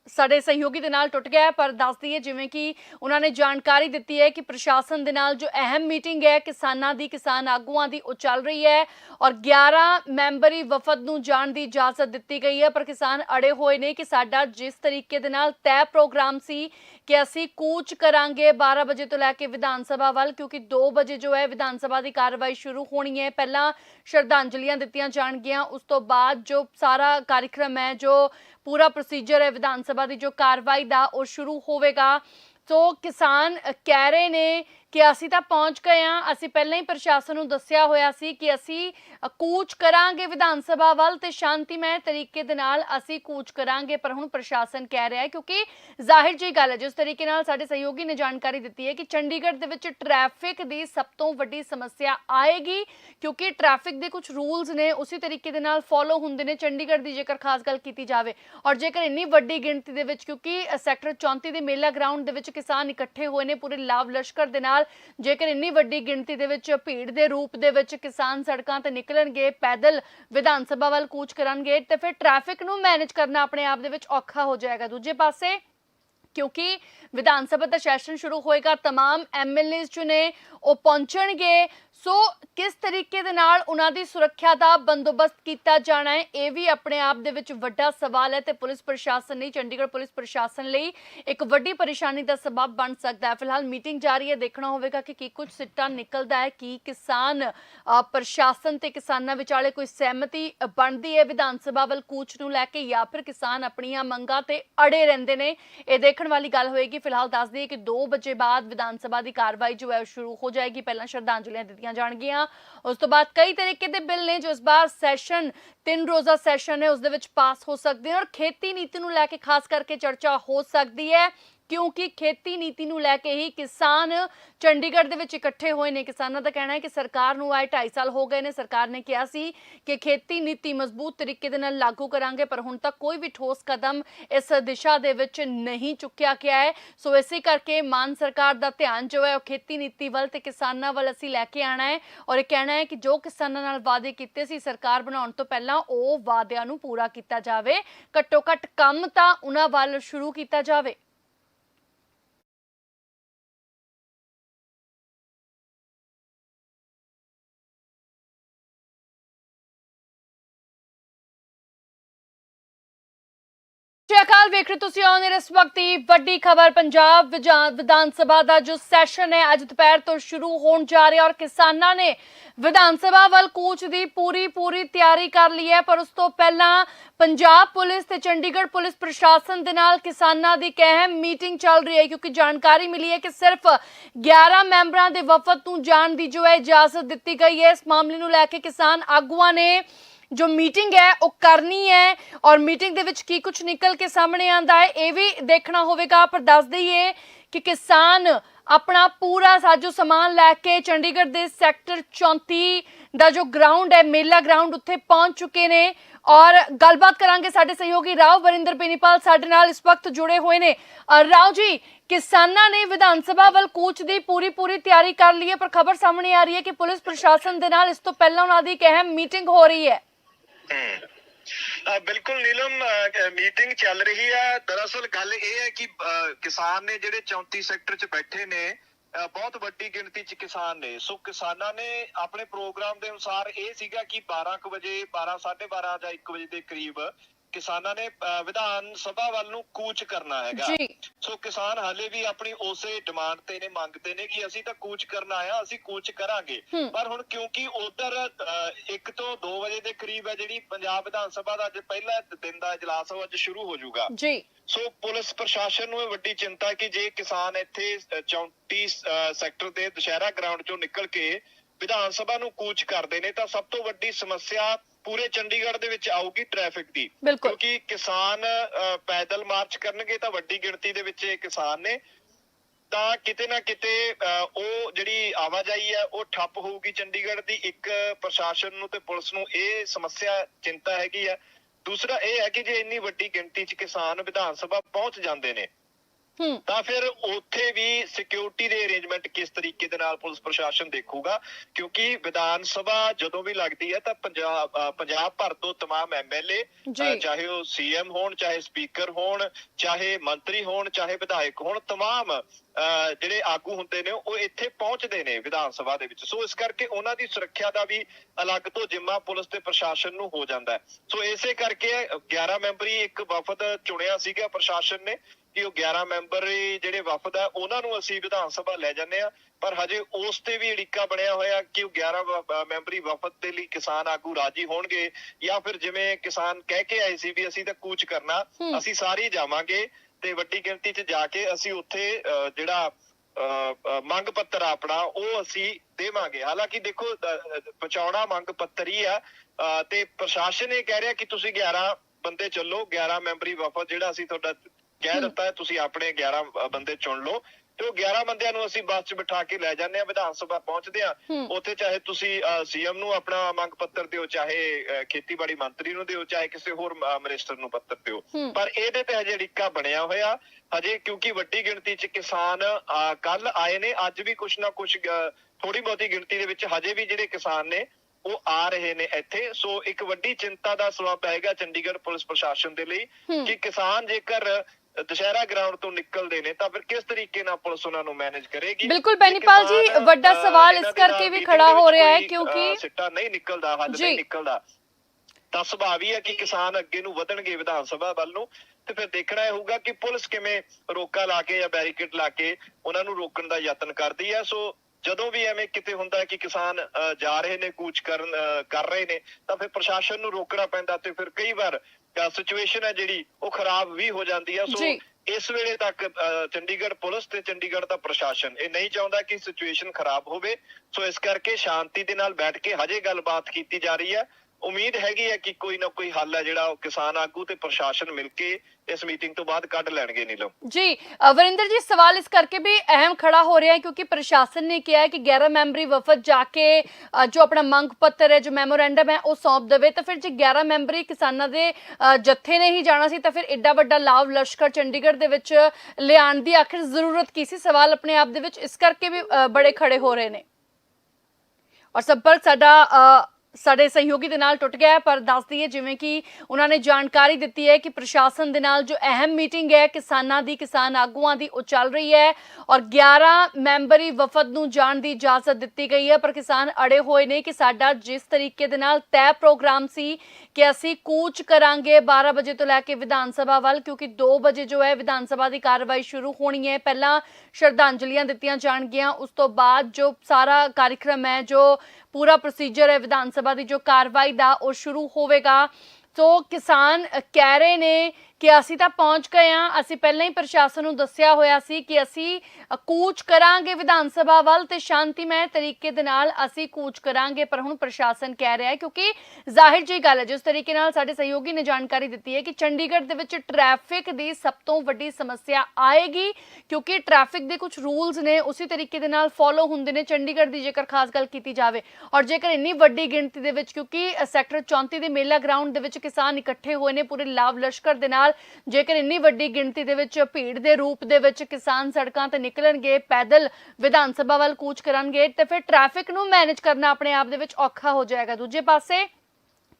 ਸਾਡੇ ਸਹਿਯੋਗੀ ਦੇ ਨਾਲ ਟੁੱਟ ਗਿਆ ਪਰ ਦੱਸ ਦਈਏ ਜਿਵੇਂ ਕਿ ਉਹਨਾਂ ਨੇ ਜਾਣਕਾਰੀ ਦਿੱਤੀ ਹੈ ਕਿ ਪ੍ਰਸ਼ਾਸਨ ਦੇ ਨਾਲ ਜੋ ਅਹਿਮ ਮੀਟਿੰਗ ਹੈ, ਕਿਸਾਨਾਂ ਦੀ, ਕਿਸਾਨ ਆਗੂਆਂ ਦੀ, ਉਹ ਚੱਲ ਰਹੀ ਹੈ ਔਰ 11 ਮੈਂਬਰੀ ਵਫਦ ਨੂੰ ਜਾਣ ਦੀ ਇਜਾਜ਼ਤ ਦਿੱਤੀ ਗਈ ਹੈ, ਪਰ ਕਿਸਾਨ ਅੜੇ ਹੋਏ ਨੇ ਕਿ ਸਾਡਾ ਜਿਸ ਤਰੀਕੇ ਦੇ ਨਾਲ ਤੈਅ ਪ੍ਰੋਗਰਾਮ ਸੀ ਕਿ ਅਸੀਂ ਕੂਚ ਕਰਾਂਗੇ 12 ਵਜੇ ਤੋਂ ਲੈ ਕੇ ਵਿਧਾਨ ਸਭਾ ਵੱਲ, ਕਿਉਂਕਿ 2 ਵਜੇ ਜੋ ਹੈ ਵਿਧਾਨ ਸਭਾ ਦੀ ਕਾਰਵਾਈ ਸ਼ੁਰੂ ਹੋਣੀ ਹੈ। ਪਹਿਲਾਂ ਸ਼ਰਧਾਂਜਲੀਆਂ ਦਿੱਤੀਆਂ ਜਾਣਗੀਆਂ, ਉਸ ਤੋਂ ਬਾਅਦ ਜੋ ਸਾਰਾ ਕਾਰਜਕ੍ਰਮ ਹੈ, ਜੋ ਪੂਰਾ ਪ੍ਰੋਸੀਜਰ ਹੈ ਵਿਧਾਨ ਸਭਾ ਦੀ, ਜੋ ਕਾਰਵਾਈ ਦਾ, ਉਹ ਸ਼ੁਰੂ ਹੋਵੇਗਾ। ਸੋ ਕਿਸਾਨ ਕਹਿ ਰਹੇ ਨੇ ਕਿ ਅਸੀਂ ਤਾਂ ਪਹੁੰਚ ਗਏ ਹਾਂ। ਅਸੀਂ ਪਹਿਲਾਂ ਹੀ ਪ੍ਰਸ਼ਾਸਨ ਨੂੰ ਦੱਸਿਆ ਹੋਇਆ ਸੀ ਕਿ ਅਸੀਂ ਕੂਚ ਕਰਾਂਗੇ ਵਿਧਾਨ ਸਭਾ ਵੱਲ ਤੇ ਸ਼ਾਂਤੀਮੈ ਤਰੀਕੇ ਦੇ ਨਾਲ ਅਸੀਂ ਕੂਚ ਕਰਾਂਗੇ। ਪਰ ਹੁਣ ਪ੍ਰਸ਼ਾਸਨ ਕਹਿ ਰਿਹਾ ਹੈ ਕਿਉਂਕਿ ਜ਼ਾਹਿਰ ਜੀ ਗੱਲ ਹੈ, ਜਿਸ ਤਰੀਕੇ ਨਾਲ ਸਾਡੇ ਸਹਿਯੋਗੀ ਨੇ ਜਾਣਕਾਰੀ ਦਿੱਤੀ ਹੈ ਕਿ ਚੰਡੀਗੜ੍ਹ ਦੇ ਵਿੱਚ ਟ੍ਰੈਫਿਕ ਦੀ ਸਭ ਤੋਂ ਵੱਡੀ ਸਮੱਸਿਆ ਆਏਗੀ ਕਿਉਂਕਿ ਟ੍ਰੈਫਿਕ ਦੇ ਕੁਝ ਰੂਲਸ ਨੇ, ਉਸੇ ਤਰੀਕੇ ਦੇ ਨਾਲ ਫੋਲੋ ਹੁੰਦੇ ਨੇ ਚੰਡੀਗੜ੍ਹ ਦੀ ਜੇਕਰ ਖਾਸ ਗੱਲ ਕੀਤੀ ਜਾਵੇ। ਔਰ ਜੇਕਰ ਇੰਨੀ ਵੱਡੀ ਗਿਣਤੀ ਦੇ ਵਿੱਚ ਕਿਉਂਕਿ ਸੈਕਟਰ 34 ਦੇ ਮੇਲਾ ਗਰਾਊਂਡ ਦੇ ਵਿੱਚ ਕਿਸਾਨ ਇਕੱਠੇ ਹੋਏ ਨੇ, ਪੂਰੇ ਲਾਭ ਲਸ਼ਕਰ ਦੇ ਨਾਲ ਜੇਕਰ ਇੰਨੀ ਵੱਡੀ ਗਿਣਤੀ ਦੇ ਵਿੱਚ ਭੀੜ ਦੇ ਰੂਪ ਦੇ ਵਿੱਚ ਕਿਸਾਨ ਸੜਕਾਂ ਤੇ ਨਿਕਲਣਗੇ ਪੈਦਲ ਵਿਧਾਨ ਸਭਾ ਵੱਲ ਕੂਚ ਕਰਨਗੇ ਤੇ ਫਿਰ ਟ੍ਰੈਫਿਕ ਨੂੰ ਮੈਨੇਜ ਕਰਨਾ ਆਪਣੇ ਆਪ ਦੇ ਵਿੱਚ ਔਖਾ ਹੋ ਜਾਏਗਾ ਦੂਜੇ ਪਾਸੇ ਕਿਉਂਕਿ ਵਿਧਾਨ ਸਭਾ ਦਾ ਸੈਸ਼ਨ ਸ਼ੁਰੂ ਹੋਏਗਾ तमाम ਐਮਐਲਏਸ ਜੋ ਨੇ ਉਹ ਪਹੁੰਚਣਗੇ ਸੋ ਕਿਸ ਤਰੀਕੇ ਦੇ ਨਾਲ ਉਹਨਾਂ ਦੀ ਸੁਰੱਖਿਆ ਦਾ ਬੰਦੋਬਸਤ ਕੀਤਾ ਜਾਣਾ ਹੈ, ਇਹ ਵੀ ਆਪਣੇ ਆਪ ਦੇ ਵਿੱਚ ਵੱਡਾ ਸਵਾਲ ਹੈ ਤੇ ਪੁਲਿਸ ਪ੍ਰਸ਼ਾਸਨ ਲਈ, ਚੰਡੀਗੜ੍ਹ ਪੁਲਿਸ ਪ੍ਰਸ਼ਾਸਨ ਲਈ ਇੱਕ ਵੱਡੀ ਪਰੇਸ਼ਾਨੀ ਦਾ ਸਬਬ ਬਣ ਸਕਦਾ ਹੈ। ਫਿਲਹਾਲ ਮੀਟਿੰਗ ਜਾਰੀ ਹੈ, ਦੇਖਣਾ ਹੋਵੇਗਾ ਕਿ ਕੀ ਕੁਝ ਸਿੱਟਾ ਨਿਕਲਦਾ ਹੈ, ਕੀ ਕਿਸਾਨ ਪ੍ਰਸ਼ਾਸਨ ਤੇ ਕਿਸਾਨਾਂ ਵਿਚਾਲੇ ਕੋਈ ਸਹਿਮਤੀ ਬਣਦੀ ਹੈ ਵਿਧਾਨ ਸਭਾ ਵੱਲ ਕੂਚ ਨੂੰ ਲੈ ਕੇ ਜਾਂ ਫਿਰ ਕਿਸਾਨ ਆਪਣੀਆਂ ਮੰਗਾਂ ਤੇ ਅੜੇ ਰਹਿੰਦੇ ਨੇ। ਇਹ ਦੇਖਣ ਵਾਲੀ ਗੱਲ ਹੋਏਗੀ। ਫਿਲਹਾਲ ਦੱਸ ਦਈਏ ਕਿ 2 ਵਜੇ ਬਾਅਦ ਵਿਧਾਨ ਸਭਾ ਦੀ ਕਾਰਵਾਈ ਜੋ ਹੈ ਉਹ ਸ਼ੁਰੂ ਹੋ ਜਾਏਗੀ। ਪਹਿਲਾਂ ਸ਼ਰਧਾਂਜਲੀਆਂ ਦਿੱਤੀਆਂ ਜਾਣਗੀਆਂ। ਉਸ ਤੋਂ ਬਾਅਦ ਕਈ ਤਰੀਕੇ ਦੇ ਬਿੱਲ ਨੇ ਜੋ ਇਸ ਵਾਰ ਸੈਸ਼ਨ, ਤਿੰਨ ਰੋਜ਼ਾ ਸੈਸ਼ਨ ਹੈ ਉਸ ਦੇ ਵਿੱਚ ਪਾਸ ਹੋ ਸਕਦੇ ਹਨ ਔਰ ਖੇਤੀ ਨੀਤੀ ਨੂੰ ਲੈ ਕੇ ਖਾਸ ਕਰਕੇ ਚਰਚਾ ਹੋ ਸਕਦੀ ਹੈ। ਕਿਉਂਕਿ ਖੇਤੀ ਨੀਤੀ ਨੂੰ ਲੈ ਕੇ ਹੀ ਕਿਸਾਨ ਚੰਡੀਗੜ੍ਹ ਦੇ ਵਿੱਚ ਇਕੱਠੇ ਹੋਏ ਨੇ। ਕਿਸਾਨਾਂ ਦਾ ਕਹਿਣਾ ਹੈ ਕਿ ਸਰਕਾਰ ਨੂੰ ਆਏ 2.5 ਸਾਲ ਹੋ ਗਏ ਨੇ। ਸਰਕਾਰ ਨੇ ਕਿਹਾ ਸੀ ਕਿ ਖੇਤੀ ਨੀਤੀ ਮਜ਼ਬੂਤ ਤਰੀਕੇ ਦੇ ਨਾਲ ਲਾਗੂ ਕਰਾਂਗੇ, ਪਰ ਹੁਣ ਤੱਕ ਕੋਈ ਵੀ ਠੋਸ ਕਦਮ ਇਸ ਦਿਸ਼ਾ ਦੇ ਵਿੱਚ ਨਹੀਂ ਚੁੱਕਿਆ ਗਿਆ ਹੈ। ਸੋ ਇਸੇ ਕਰਕੇ ਮਾਨ ਸਰਕਾਰ ਦਾ ਧਿਆਨ ਜੋ ਹੈ ਉਹ ਖੇਤੀ ਨੀਤੀ ਵੱਲ ਤੇ ਕਿਸਾਨਾਂ ਵੱਲ ਅਸੀਂ ਲੈ ਕੇ ਆਣਾ ਹੈ। ਔਰ ਇਹ ਕਹਿਣਾ ਹੈ ਕਿ ਜੋ ਕਿਸਾਨਾਂ ਨਾਲ ਵਾਅਦੇ ਕੀਤੇ ਸੀ ਸਰਕਾਰ ਬਣਾਉਣ ਤੋਂ ਪਹਿਲਾਂ, ਉਹ ਵਾਅਦਿਆਂ ਨੂੰ ਪੂਰਾ ਕੀਤਾ ਜਾਵੇ। ਘੱਟੋ ਘੱਟ ਕੰਮ ਤਾਂ ਉਹਨਾਂ ਵੱਲ ਸ਼ੁਰੂ ਕੀਤਾ ਜਾਵੇ। ਸ਼੍ਰੀ ਅਕਾਲ, ਵੇਖ ਰਹੇ ਤੁਸੀਂ ਆਨ ਇਸ ਵਕਤ ਦੀ ਵੱਡੀ ਖਬਰ, ਪੰਜਾਬ ਵਿਧਾਨ ਸਭਾ ਦਾ ਜੋ ਸੈਸ਼ਨ ਹੈ, ਅੱਜ ਦੁਪਹਿਰ ਤੋਂ ਸ਼ੁਰੂ ਹੋਣ ਜਾ ਰਿਹਾ ਔਰ ਕਿਸਾਨਾਂ ਨੇ ਵਿਧਾਨ ਸਭਾ ਵੱਲ ਕੂਚ ਦੀ ਪੂਰੀ ਪੂਰੀ ਤਿਆਰੀ ਕਰ ਲਈ ਹੈ, ਪਰ ਉਸ ਤੋਂ ਪਹਿਲਾਂ ਪੰਜਾਬ ਪੁਲਿਸ ਤੇ ਚੰਡੀਗੜ੍ਹ ਪੁਲਿਸ ਪ੍ਰਸ਼ਾਸਨ ਦੇ ਨਾਲ ਕਿਸਾਨਾਂ ਦੀ ਇੱਕ ਅਹਿਮ ਮੀਟਿੰਗ ਚੱਲ ਰਹੀ ਹੈ, ਕਿਉਂਕਿ ਜਾਣਕਾਰੀ ਮਿਲੀ ਹੈ ਕਿ ਸਿਰਫ 11 ਮੈਂਬਰਾਂ ਦੇ ਵਫਦ ਨੂੰ ਜਾਣ ਦੀ ਜੋ ਹੈ ਇਜਾਜ਼ਤ ਦਿੱਤੀ ਗਈ ਹੈ। ਇਸ ਮਾਮਲੇ ਨੂੰ ਲੈ ਕੇ ਕਿਸਾਨ ਆਗੂਆਂ ਨੇ ਜੋ ਮੀਟਿੰਗ ਹੈ, ਉਹ ਕਰਨੀ ਹੈ ਔਰ ਮੀਟਿੰਗ ਦੇ ਵਿੱਚ ਕੀ ਕੁਝ ਨਿਕਲ ਕੇ ਸਾਹਮਣੇ ਆਂਦਾ ਹੈ, ਇਹ ਵੀ ਦੇਖਣਾ ਹੋਵੇਗਾ। ਪਰ ਦੱਸ ਦਈਏ ਕਿ ਕਿਸਾਨ ਆਪਣਾ ਪੂਰਾ ਸਾਜੋ ਸਮਾਨ ਲੈ ਕੇ ਚੰਡੀਗੜ੍ਹ ਦੇ ਸੈਕਟਰ 34 ਦਾ ਜੋ ਗਰਾਊਂਡ ਹੈ, ਮੇਲਾ ਗਰਾਊਂਡ ਉੱਥੇ ਪਹੁੰਚ ਚੁੱਕੇ ਨੇ ਔਰ ਗੱਲਬਾਤ ਕਰਾਂਗੇ ਸਾਡੇ ਸਹਿਯੋਗੀ ਰਾਓ ਵਰਿੰਦਰ ਬੇਨੀਪਾਲ ਸਾਡੇ ਨਾਲ ਇਸ ਵਕਤ ਜੁੜੇ ਹੋਏ ਨੇ। ਰਾਓ ਜੀ, ਕਿਸਾਨਾਂ ਨੇ ਵਿਧਾਨ ਸਭਾ ਵੱਲ ਕੂਚ ਦੀ ਪੂਰੀ ਪੂਰੀ ਤਿਆਰੀ ਕਰ ਲਈ ਹੈ, ਪਰ ਖਬਰ ਸਾਹਮਣੇ ਆ ਰਹੀ ਹੈ ਕਿ ਪੁਲਿਸ ਪ੍ਰਸ਼ਾਸਨ ਦੇ ਨਾਲ ਇਸ ਤੋਂ ਪਹਿਲਾਂ ਉਹਨਾਂ ਦੀ ਇੱਕ ਅਹਿਮ ਮੀਟਿੰਗ ਹੋ ਰਹੀ ਹੈ। ਬਿਲਕੁਲ ਨੀਲਮ ਮੀਟਿੰਗ ਚੱਲ ਰਹੀ ਹੈ ਦਰਅਸਲ ਗੱਲ ਇਹ ਹੈ ਕਿ ਕਿਸਾਨ ਨੇ ਜਿਹੜੇ 34 ਸੈਕਟਰ 'ਚ ਬੈਠੇ ਨੇ ਬਹੁਤ ਵੱਡੀ ਗਿਣਤੀ 'ਚ ਕਿਸਾਨ ਨੇ। ਸੋ ਕਿਸਾਨਾਂ ਨੇ ਆਪਣੇ ਪ੍ਰੋਗਰਾਮ ਦੇ ਅਨੁਸਾਰ ਇਹ ਸੀਗਾ ਕਿ 12 ਕੁ ਵਜੇ 12 12:30 ਜਾਂ 1 ਵਜੇ ਦੇ ਕਰੀਬ ਕਿਸਾਨਾਂ ਨੇ ਵਿਧਾਨ ਸਭਾ ਵੱਲ ਨੂੰ ਕੂਚ ਕਰਨਾ ਹੈਗਾ। ਸੋ ਕਿਸਾਨ ਹਾਲੇ ਵੀ ਆਪਣੀ ਉਸੇ ਡਿਮਾਂਡ ਤੇ ਨੇ ਮੰਗਦੇ ਨੇ ਕਿ ਅਸੀਂ ਤਾਂ ਕੂਚ ਕਰਨ ਆਇਆ ਅਸੀਂ ਕੂਚ ਕਰਾਂਗੇ। ਪਰ ਹੁਣ ਕਿਉਂਕਿ ਉਧਰ 1 ਤੋਂ 2 ਵਜੇ ਦੇ ਕਰੀਬ ਹੈ ਜਿਹੜੀ ਪੰਜਾਬ ਵਿਧਾਨ ਸਭਾ ਦਾ ਅੱਜ ਪਹਿਲਾ ਦਿਨ ਦਾ ਇਜਲਾਸ ਉਹ ਅੱਜ ਸ਼ੁਰੂ ਹੋ ਜਾਊਗਾ। ਜੀ। ਸੋ ਪੁਲਿਸ ਪ੍ਰਸ਼ਾਸਨ ਨੂੰ ਇਹ ਵੱਡੀ ਚਿੰਤਾ ਕਿ ਜੇ ਕਿਸਾਨ ਇੱਥੇ ਅ, 34 ਅ, ਸੈਕਟਰ ਦੇ ਦੁਸ਼ਹਿਰਾ ਗਰਾਊਂਡ ਚੋਂ ਨਿਕਲ ਕੇ ਵਿਧਾਨ ਸਭਾ ਨੂੰ ਕੂਚ ਕਰਦੇ ਨੇ ਤਾਂ ਸਭ ਤੋਂ ਵੱਡੀ ਸਮੱਸਿਆ ਪੂਰੇ ਚੰਡੀਗੜ੍ਹ ਦੇ ਵਿੱਚ ਆਊਗੀ ਟ੍ਰੈਫਿਕ ਦੀ। ਬਿਲਕੁਲ। ਕਿਉਂਕਿ ਕਿਸਾਨ ਅ, ਪੈਦਲ ਮਾਰਚ ਕਰਨਗੇ ਤਾਂ ਵੱਡੀ ਗਿਣਤੀ ਦੇ ਵਿੱਚ ਇਹ ਕਿਸਾਨ ਨੇ। ਤਾਂ ਕਿਤੇ ਨਾ ਕਿਤੇ ਅ, ਉਹ ਜਿਹੜੀ ਆਵਾਜਾਈ ਹੈ ਉਹ ਠੱਪ ਹੋਊਗੀ ਚੰਡੀਗੜ੍ਹ ਦੀ। ਇੱਕ ਪ੍ਰਸ਼ਾਸਨ ਨੂੰ ਤੇ ਪੁਲਿਸ ਨੂੰ ਇਹ ਸਮੱਸਿਆ ਚਿੰਤਾ ਹੈਗੀ ਆ। ਦੂਸਰਾ ਇਹ ਹੈ ਕਿ ਜੇ ਇੰਨੀ ਵੱਡੀ ਗਿਣਤੀ 'ਚ ਕਿਸਾਨ ਵਿਧਾਨ ਸਭਾ ਪਹੁੰਚ ਜਾਂਦੇ ਨੇ ਹੂੰ ਤਾਂ ਫਿਰ ਉੱਥੇ ਵੀ ਸਿਕਿਉਰਿਟੀ ਦੇ ਅਰੇਂਜਮੈਂਟ ਕਿਸ ਤਰੀਕੇ ਦੇ ਨਾਲ ਪੁਲਿਸ ਪ੍ਰਸ਼ਾਸਨ ਦੇਖੂਗਾ ਕਿਉਂਕਿ ਵਿਧਾਨ ਸਭਾ ਜਦੋਂ ਵੀ ਲੱਗਦੀ ਹੈ ਤਾਂ ਪੰਜਾਬ ਅ, ਪੰਜਾਬ ਭਰ ਤੋਂ तमाम ਐਮਐਲਏ ਜੀ। ਚਾਹੇ ਉਹ ਸੀਐਮ ਹੋਣ ਚਾਹੇ ਸਪੀਕਰ ਹੋਣ ਚਾਹੇ ਮੰਤਰੀ ਹੋਣ ਚਾਹੇ ਵਿਧਾਇਕ ਹੋਣ तमाम ਅ, ਜਿਹੜੇ ਆਗੂ ਹੁੰਦੇ ਨੇ ਉਹ ਇੱਥੇ ਪਹੁੰਚਦੇ ਨੇ ਵਿਧਾਨ ਸਭਾ ਦੇ ਵਿੱਚ ਸੋ ਇਸ ਕਰਕੇ ਉਹਨਾਂ ਦੀ ਸੁਰੱਖਿਆ ਦਾ ਵੀ ਅਲੱਗ ਤੋਂ ਜਿੰਮਾ ਪੁਲਿਸ ਤੇ ਪ੍ਰਸ਼ਾਸਨ ਨੂੰ ਹੋ ਜਾਂਦਾ ਹੈ ਸੋ ਇਸੇ ਕਰਕੇ 11 ਮੈਂਬਰੀ ਇੱਕ ਵਫਦ ਚੁਣਿਆ ਸੀਗਾ ਪ੍ਰਸ਼ਾਸਨ ਨੇ ਕਿ ਉਹ 11 ਮੈਂਬਰੀ ਜਿਹੜੇ ਵਫਦ ਆ ਉਹਨਾਂ ਨੂੰ ਅਸੀਂ ਵਿਧਾਨ ਸਭਾ ਲੈ ਜਾਂਦੇ ਆ ਪਰ ਹਜੇ ਉਸ ਤੇ ਵੀ ਅੜਿੱਕਾ ਬਣਿਆ ਹੋਇਆ ਕਿ ਉਹ 11 ਵ- ਅ, ਮੈਂਬਰੀ ਵਫਦ ਦੇ ਲਈ ਕਿਸਾਨ ਆਗੂ ਰਾਜੀ ਹੋਣਗੇ ਜਾਂ ਫਿਰ ਜਿਵੇਂ ਕਿਸਾਨ ਕਹਿ ਕੇ ਆਏ ਸੀ ਵੀ ਅਸੀਂ ਤਾਂ ਕੂਚ ਕਰਨਾ। ਅਸੀਂ ਸਾਰੇ ਜਾਵਾਂਗੇ ਤੇ ਵੱਡੀ ਗਿਣਤੀ 'ਚ ਜਾ ਕੇ ਅਸੀਂ ਉੱਥੇ ਜਿਹੜਾ ਮੰਗ ਪੱਤਰ ਆਪਣਾ ਉਹ ਅਸੀਂ ਦੇਵਾਂਗੇ ਹਾਲਾਂਕਿ ਦੇਖੋ ਪਹੁੰਚਾਉਣਾ ਮੰਗ ਪੱਤਰ ਹੀ ਆ ਤੇ ਪ੍ਰਸ਼ਾਸਨ ਇਹ ਕਹਿ ਰਿਹਾ ਕਿ ਤੁਸੀਂ 11 ਬੰਦੇ ਚੱਲੋ 11 ਮੈਂਬਰੀ ਵਫਦ ਜਿਹੜਾ ਅਸੀਂ ਤੁਹਾਡਾ ਕਹਿ। ਦਿੱਤਾ ਤੁਸੀਂ ਆਪਣੇ 11 ਅ, ਬੰਦੇ ਚੁਣ ਲਓ। ਤੇ ਉਹ 11 ਬੰਦਿਆਂ ਨੂੰ ਅਸੀਂ ਬੱਸ 'ਚ ਬਿਠਾ ਕੇ ਲੈ ਜਾਂਦੇ ਆ ਵਿਧਾਨ ਸਭਾ ਪਹੁੰਚਦੇ ਆ ਉੱਥੇ ਚਾਹੇ ਤੁਸੀਂ ਸੀਐਮ ਨੂੰ ਆਪਣਾ ਮੰਗ ਪੱਤਰ ਦਿਓ ਚਾਹੇ ਖੇਤੀਬਾੜੀ ਮੰਤਰੀ ਨੂੰ ਦਿਓ ਚਾਹੇ ਕਿਸੇ ਹੋਰ ਮਿਨਿਸਟਰ ਨੂੰ ਪੱਤਰ ਦਿਓ। ਪਰ ਇਹਦੇ ਤੇ ਹਜੇ ਅੜਿੱਕਾ ਬਣਿਆ ਹੋਇਆ। ਹਜੇ ਕਿਉਂਕਿ ਵੱਡੀ ਗਿਣਤੀ 'ਚ ਕਿਸਾਨ ਕੱਲ ਆਏ ਨੇ। ਅੱਜ ਵੀ ਕੁਛ ਨਾ ਕੁਛ ਥੋੜੀ ਬਹੁਤੀ ਗਿਣਤੀ ਦੇ ਵਿੱਚ ਹਜੇ ਵੀ ਜਿਹੜੇ ਕਿਸਾਨ ਨੇ ਉਹ ਆ ਰਹੇ ਨੇ ਇੱਥੇ। ਸੋ ਇੱਕ ਵੱਡੀ ਚਿੰਤਾ ਦਾ ਸਬਬ ਪਏਗਾ ਚੰਡੀਗੜ੍ਹ ਪੁਲਿਸ ਪ੍ਰਸ਼ਾਸਨ ਦੇ ਲਈ ਕਿ ਕਿਸਾਨ ਜੇਕਰ ਦੁਸ਼ਹਿਰਾ ਗਰਾਊਂਡ ਤੋਂ ਨਿਕਲਦੇ ਨੇ ਤਾਂ ਫਿਰ ਕਿਸ ਤਰੀਕੇ ਨਾਲ ਪੁਲਿਸ ਉਹਨਾਂ ਨੂੰ ਮੈਨੇਜ ਕਰੇਗੀ? ਬਿਲਕੁਲ ਬੈਨੀਪਾਲ ਜੀ ਵੱਡਾ ਸਵਾਲ ਇਸ ਕਰਕੇ ਵੀ ਖੜਾ ਹੋ ਰਿਹਾ ਹੈ ਕਿਉਂਕਿ ਸਿੱਟਾ ਨਹੀਂ ਨਿਕਲਦਾ ਹੱਲ। ਨਹੀਂ ਨਿਕਲਦਾ। ਤਾਂ ਸੁਭਾਵੀ ਹੈ ਕਿ ਕਿਸਾਨ ਅੱਗੇ ਨੂੰ ਵਧਣਗੇ ਵਿਧਾਨ ਸਭਾ ਵੱਲ ਨੂੰ ਤੇ ਫਿਰ ਦੇਖਣਾ ਇਹ ਹੋਊਗਾ ਕਿ ਪੁਲਿਸ ਕਿਵੇਂ ਰੋਕਾ ਲਾ ਕੇ ਜਾਂ ਬੈਰੀਕੇਡ ਲਾ ਕੇ ਉਹਨਾਂ ਨੂੰ ਰੋਕਣ ਦਾ ਯਤਨ ਕਰਦੀ ਹੈ। ਸੋ ਜਦੋਂ ਵੀ ਐਵੇਂ ਕਿਤੇ ਹੁੰਦਾ ਹੈ ਕਿ ਕਿਸਾਨ ਜਾ ਰਹੇ ਨੇ ਕੂਚ ਕਰਨ ਕਰ ਰਹੇ ਨੇ ਤਾਂ ਫਿਰ ਪ੍ਰਸ਼ਾਸਨ ਨੂੰ ਰੋਕਣਾ ਪੈਂਦਾ ਤੇ ਫਿਰ ਕਈ ਵਾਰ ਸਿਚੁਏਸ਼ਨ ਹੈ ਜਿਹੜੀ ਉਹ ਖਰਾਬ ਵੀ ਹੋ ਜਾਂਦੀ ਹੈ। ਸੋ। ਇਸ ਵੇਲੇ ਤੱਕ ਚੰਡੀਗੜ੍ਹ ਪੁਲਿਸ ਤੇ ਚੰਡੀਗੜ੍ਹ ਦਾ ਪ੍ਰਸ਼ਾਸਨ ਇਹ ਨਹੀਂ ਚਾਹੁੰਦਾ ਕਿ ਸਿਚੁਏਸ਼ਨ ਖਰਾਬ ਹੋਵੇ। ਸੋ ਇਸ ਕਰਕੇ ਸ਼ਾਂਤੀ ਦੇ ਨਾਲ ਬੈਠ ਕੇ ਹਜੇ ਗੱਲਬਾਤ ਕੀਤੀ ਜਾ ਰਹੀ ਹੈ। ਉਮੀਦ ਹੈਗੀ ਹੈ ਕਿ ਕੋਈ ਨਾ ਕੋਈ ਹੱਲ ਹੈ ਜਿਹੜਾ ਕਿਸਾਨ ਆਗੂ ਤੇ ਪ੍ਰਸ਼ਾਸਨ ਮਿਲ ਕੇ ਇਸ ਮੀਟਿੰਗ ਤੋਂ ਬਾਅਦ ਕੱਢ ਲੈਣਗੇ ਨੀਲਮ। ਜੀ ਵਰਿੰਦਰ ਜੀ, ਸਵਾਲ ਇਸ ਕਰਕੇ ਵੀ ਅਹਿਮ ਖੜਾ ਹੋ ਰਿਹਾ ਹੈ ਕਿਉਂਕਿ ਪ੍ਰਸ਼ਾਸਨ ਨੇ ਕਿਹਾ ਹੈ ਕਿ 11 ਮੈਂਬਰੀ ਵਫਦ ਜਾ ਕੇ ਜੋ ਆਪਣਾ ਮੰਗ ਪੱਤਰ ਹੈ, ਜੋ ਮੈਮੋਰੈਂਡਮ ਹੈ, ਉਹ ਸੌਂਪ ਦੇਵੇ। ਤਾਂ ਫਿਰ ਜੇ 11 ਮੈਂਬਰੀ ਕਿਸਾਨਾਂ ਦੇ ਜੱਥੇ ਨੇ ਹੀ ਜਾਣਾ ਸੀ, ਤਾਂ ਫਿਰ ਐਡਾ ਵੱਡਾ ਲਾਭ ਲਸ਼ਕਰ ਚੰਡੀਗੜ੍ਹ ਦੇ ਵਿੱਚ ਲਿਆਉਣ ਦੀ ਆਖਿਰ ਜ਼ਰੂਰਤ ਕੀ ਸੀ? ਸਵਾਲ ਆਪਣੇ ਆਪ ਦੇ ਵਿੱਚ ਇਸ ਕਰਕੇ ਵੀ ਬੜੇ ਖੜੇ ਹੋ ਰਹੇ ਨੇ। ਔਰ ਸੰਪਰਕ ਸਾਡਾ ਸਾਡੇ ਸਹਿਯੋਗੀ ਦੇ ਨਾਲ ਟੁੱਟ ਗਿਆ ਪਰ ਦੱਸ ਦਈਏ ਜਿਵੇਂ ਕਿ ਉਹਨਾਂ ਨੇ ਜਾਣਕਾਰੀ ਦਿੱਤੀ ਹੈ ਕਿ ਪ੍ਰਸ਼ਾਸਨ ਦੇ ਨਾਲ ਜੋ ਅਹਿਮ ਮੀਟਿੰਗ ਹੈ, ਕਿਸਾਨਾਂ ਦੀ, ਕਿਸਾਨ ਆਗੂਆਂ ਦੀ, ਉਹ ਚੱਲ ਰਹੀ ਹੈ ਔਰ 11 ਮੈਂਬਰੀ ਵਫਦ ਨੂੰ ਜਾਣ ਦੀ ਇਜਾਜ਼ਤ ਦਿੱਤੀ ਗਈ ਹੈ, ਪਰ ਕਿਸਾਨ ਅੜੇ ਹੋਏ ਨੇ ਕਿ ਸਾਡਾ ਜਿਸ ਤਰੀਕੇ ਦੇ ਨਾਲ ਤੈਅ ਪ੍ਰੋਗਰਾਮ ਸੀ ਕਿ ਅਸੀਂ ਕੂਚ ਕਰਾਂਗੇ 12 ਵਜੇ ਤੋਂ ਲੈ ਕੇ ਵਿਧਾਨ ਸਭਾ ਵੱਲ, ਕਿਉਂਕਿ 2 ਵਜੇ ਜੋ ਹੈ ਵਿਧਾਨ ਸਭਾ ਦੀ ਕਾਰਵਾਈ ਸ਼ੁਰੂ ਹੋਣੀ ਹੈ। ਪਹਿਲਾਂ ਸ਼ਰਧਾਂਜਲੀਆਂ ਦਿੱਤੀਆਂ ਜਾਣਗੀਆਂ, ਉਸ ਤੋਂ ਬਾਅਦ ਜੋ ਸਾਰਾ ਕਾਰਜਕ੍ਰਮ ਹੈ, ਜੋ ਪੂਰਾ ਪ੍ਰੋਸੀਜਰ ਹੈ ਵਿਧਾਨ ਸਭਾ ਦੀ ਜੋ ਕਾਰਵਾਈ ਦਾ, ਉਹ ਸ਼ੁਰੂ ਹੋਵੇਗਾ। ਸੋ ਕਿਸਾਨ ਕਹਿ ਰਹੇ ਨੇ ਕਿ ਅਸੀਂ ਤਾਂ ਪਹੁੰਚ ਗਏ ਹਾਂ, ਅਸੀਂ ਪਹਿਲਾਂ ਹੀ ਪ੍ਰਸ਼ਾਸਨ ਨੂੰ ਦੱਸਿਆ ਹੋਇਆ ਸੀ ਕਿ ਅਸੀਂ ਕੂਚ ਕਰਾਂਗੇ ਵਿਧਾਨ ਸਭਾ ਵੱਲ ਤੇ ਸ਼ਾਂਤੀਮੈ ਤਰੀਕੇ ਦੇ ਨਾਲ ਅਸੀਂ ਕੂਚ ਕਰਾਂਗੇ, ਪਰ ਹੁਣ ਪ੍ਰਸ਼ਾਸਨ ਕਹਿ ਰਿਹਾ ਹੈ ਕਿਉਂਕਿ ਜ਼ਾਹਿਰ ਜੀ ਗੱਲ ਹੈ, ਜਿਸ ਤਰੀਕੇ ਨਾਲ ਸਾਡੇ ਸਹਿਯੋਗੀ ਨੇ ਜਾਣਕਾਰੀ ਦਿੱਤੀ ਹੈ ਕਿ ਚੰਡੀਗੜ੍ਹ ਦੇ ਵਿੱਚ ਟ੍ਰੈਫਿਕ ਦੀ ਸਭ ਤੋਂ ਵੱਡੀ ਸਮੱਸਿਆ ਆਏਗੀ ਕਿਉਂਕਿ ਟ੍ਰੈਫਿਕ ਦੇ ਕੁਝ ਰੂਲਸ ਨੇ, ਉਸੇ ਤਰੀਕੇ ਦੇ ਨਾਲ ਫੋਲੋ ਹੁੰਦੇ ਨੇ ਚੰਡੀਗੜ੍ਹ ਦੀ ਜੇਕਰ ਖਾਸ ਗੱਲ ਕੀਤੀ ਜਾਵੇ। ਔਰ ਜੇਕਰ ਇੰਨੀ ਵੱਡੀ ਗਿਣਤੀ ਦੇ ਵਿੱਚ ਕਿਉਂਕਿ ਸੈਕਟਰ 34 ਦੇ ਮੇਲਾ ਗਰਾਊਂਡ ਦੇ ਵਿੱਚ ਕਿਸਾਨ ਇਕੱਠੇ ਹੋਏ ਨੇ, ਪੂਰੇ ਲਾਭ ਲਸ਼ਕਰ ਦੇ ਨਾਲ ਜੇਕਰ ਇੰਨੀ ਵੱਡੀ ਗਿਣਤੀ ਦੇ ਵਿੱਚ ਭੀੜ ਦੇ ਰੂਪ ਦੇ ਵਿੱਚ ਕਿਸਾਨ ਸੜਕਾਂ ਤੇ ਨਿਕਲਣਗੇ, ਪੈਦਲ ਵਿਧਾਨ ਸਭਾ ਵੱਲ ਕੂਚ ਕਰਨਗੇ, ਤੇ ਫਿਰ ਟ੍ਰੈਫਿਕ ਨੂੰ ਮੈਨੇਜ ਕਰਨਾ ਆਪਣੇ ਆਪ ਦੇ ਵਿੱਚ ਔਖਾ ਹੋ ਜਾਏਗਾ। ਦੂਜੇ ਪਾਸੇ